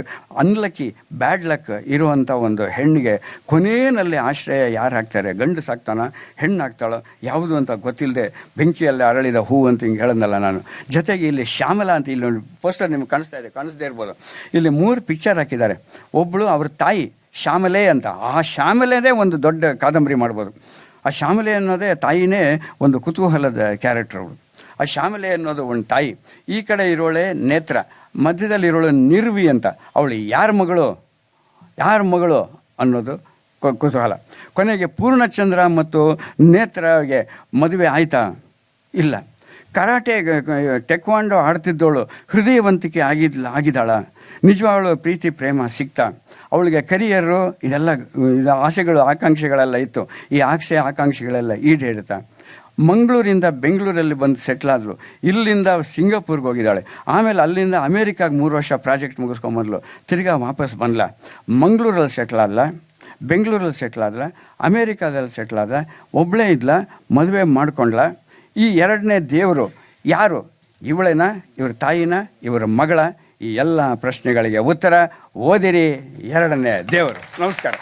ಅನ್ಲಕ್ಕಿ ಬ್ಯಾಡ್ ಲಕ್ ಇರುವಂಥ ಒಂದು ಹೆಣ್ಣಿಗೆ ಕೊನೆಯಲ್ಲಿ ಆಶ್ರಯ ಯಾರು ಹಾಕ್ತಾರೆ? ಗಂಡು ಸಾಕ್ತಾನ ಹೆಣ್ಣು ಹಾಕ್ತಾಳೋ? ಯಾವುದು ಅಂತ ಗೊತ್ತಿಲ್ಲದೆ ಬೆಂಕಿಯಲ್ಲಿ ಅರಳಿದ ಹೂ ಅಂತ ಹಿಂಗೆ ಹೇಳಂದಲ್ಲ ನಾನು. ಜೊತೆಗೆ ಇಲ್ಲಿ ಶ್ಯಾಮಲಾ ಅಂತ ಇಲ್ಲಿ ಪೋಸ್ಟರ್ ನಿಮ್ಗೆ ಕಾಣಿಸ್ತಾ ಇದೆ, ಕಾಣಿಸ್ದೇ ಇರ್ಬೋದು. ಇಲ್ಲಿ ಮೂರು ಪಿಕ್ಚರ್ ಹಾಕಿದ್ದಾರೆ. ಒಬ್ಬಳು ಅವ್ರ ತಾಯಿ ಶ್ಯಾಮಲೆ ಅಂತ. ಆ ಶ್ಯಾಮಲೆದೇ ಒಂದು ದೊಡ್ಡ ಕಾದಂಬರಿ ಮಾಡ್ಬೋದು. ಆ ಶ್ಯಾಮಲೆ ಅನ್ನೋದೇ ತಾಯಿನೇ ಒಂದು ಕುತೂಹಲದ ಕ್ಯಾರೆಕ್ಟ್ರ್ ಅವಳು. ಆ ಶ್ಯಾಮಲೆ ಅನ್ನೋದು ಒಂದು ತಾಯಿ. ಈ ಕಡೆ ಇರೋಳೆ ನೇತ್ರ. ಮಧ್ಯದಲ್ಲಿರೋಳು ನಿರ್ವಿ ಅಂತ. ಅವಳು ಯಾರ ಮಗಳು? ಯಾರ ಮಗಳು ಅನ್ನೋದು ಕುತೂಹಲ. ಕೊನೆಗೆ ಪೂರ್ಣಚಂದ್ರ ಮತ್ತು ನೇತ್ರಗೆ ಮದುವೆ ಆಯ್ತಾ? ಇಲ್ಲ. Karate taekwondo ಆಡ್ತಿದ್ದವಳು ಹೃದಯವಂತಿಕೆ ಆಗಿದ್ಲ, ಆಗಿದ್ದಾಳ. ನಿಜವಾಳು ಪ್ರೀತಿ, ಪ್ರೇಮ ಸಿಗ್ತಾ ಅವಳಿಗೆ ಕರಿಯರು ಇದೆಲ್ಲ, ಇದು ಆಸೆಗಳು, ಆಕಾಂಕ್ಷೆಗಳೆಲ್ಲ ಇತ್ತು. ಈ ಆಸೆ, ಆಕಾಂಕ್ಷೆಗಳೆಲ್ಲ ಈಡೇರುತ್ತಾ ಮಂಗಳೂರಿಂದ ಬೆಂಗಳೂರಲ್ಲಿ ಬಂದು ಸೆಟ್ಲ್ ಆದಳು ಇಲ್ಲಿಂದ ಸಿಂಗಾಪುರ್ಗೆ ಹೋಗಿದ್ದಾಳೆ. ಆಮೇಲೆ ಅಲ್ಲಿಂದ ಅಮೇರಿಕಾಗೆ ಮೂರು ವರ್ಷ ಪ್ರಾಜೆಕ್ಟ್ ಮುಗಿಸ್ಕೊಂಬಂದ್ಲು ತಿರ್ಗಾ ವಾಪಸ್ ಬಂದ್ಲ. ಮಂಗಳೂರಲ್ಲಿ ಸೆಟ್ಲ್ ಆದ್ಲ, ಬೆಂಗಳೂರಲ್ಲಿ ಸೆಟ್ಲ್ ಆದ್ಲ, ಅಮೇರಿಕಾದಲ್ಲಿ ಸೆಟ್ಲ್ ಆದ ಒಬ್ಬಳೇ ಇದ್ಲ, ಮದುವೆ ಮಾಡ್ಕೊಂಡ್ಲ. ಈ ಎರಡನೇ ದೇವರು ಯಾರು? ಇವಳೇನ? ಇವ್ರ ತಾಯಿನ? ಇವರ ಮಗಳ? ಈ ಎಲ್ಲ ಪ್ರಶ್ನೆಗಳಿಗೆ ಉತ್ತರ ಓದಿರಿ ಎರಡನೇ ದೇವರು. ನಮಸ್ಕಾರ.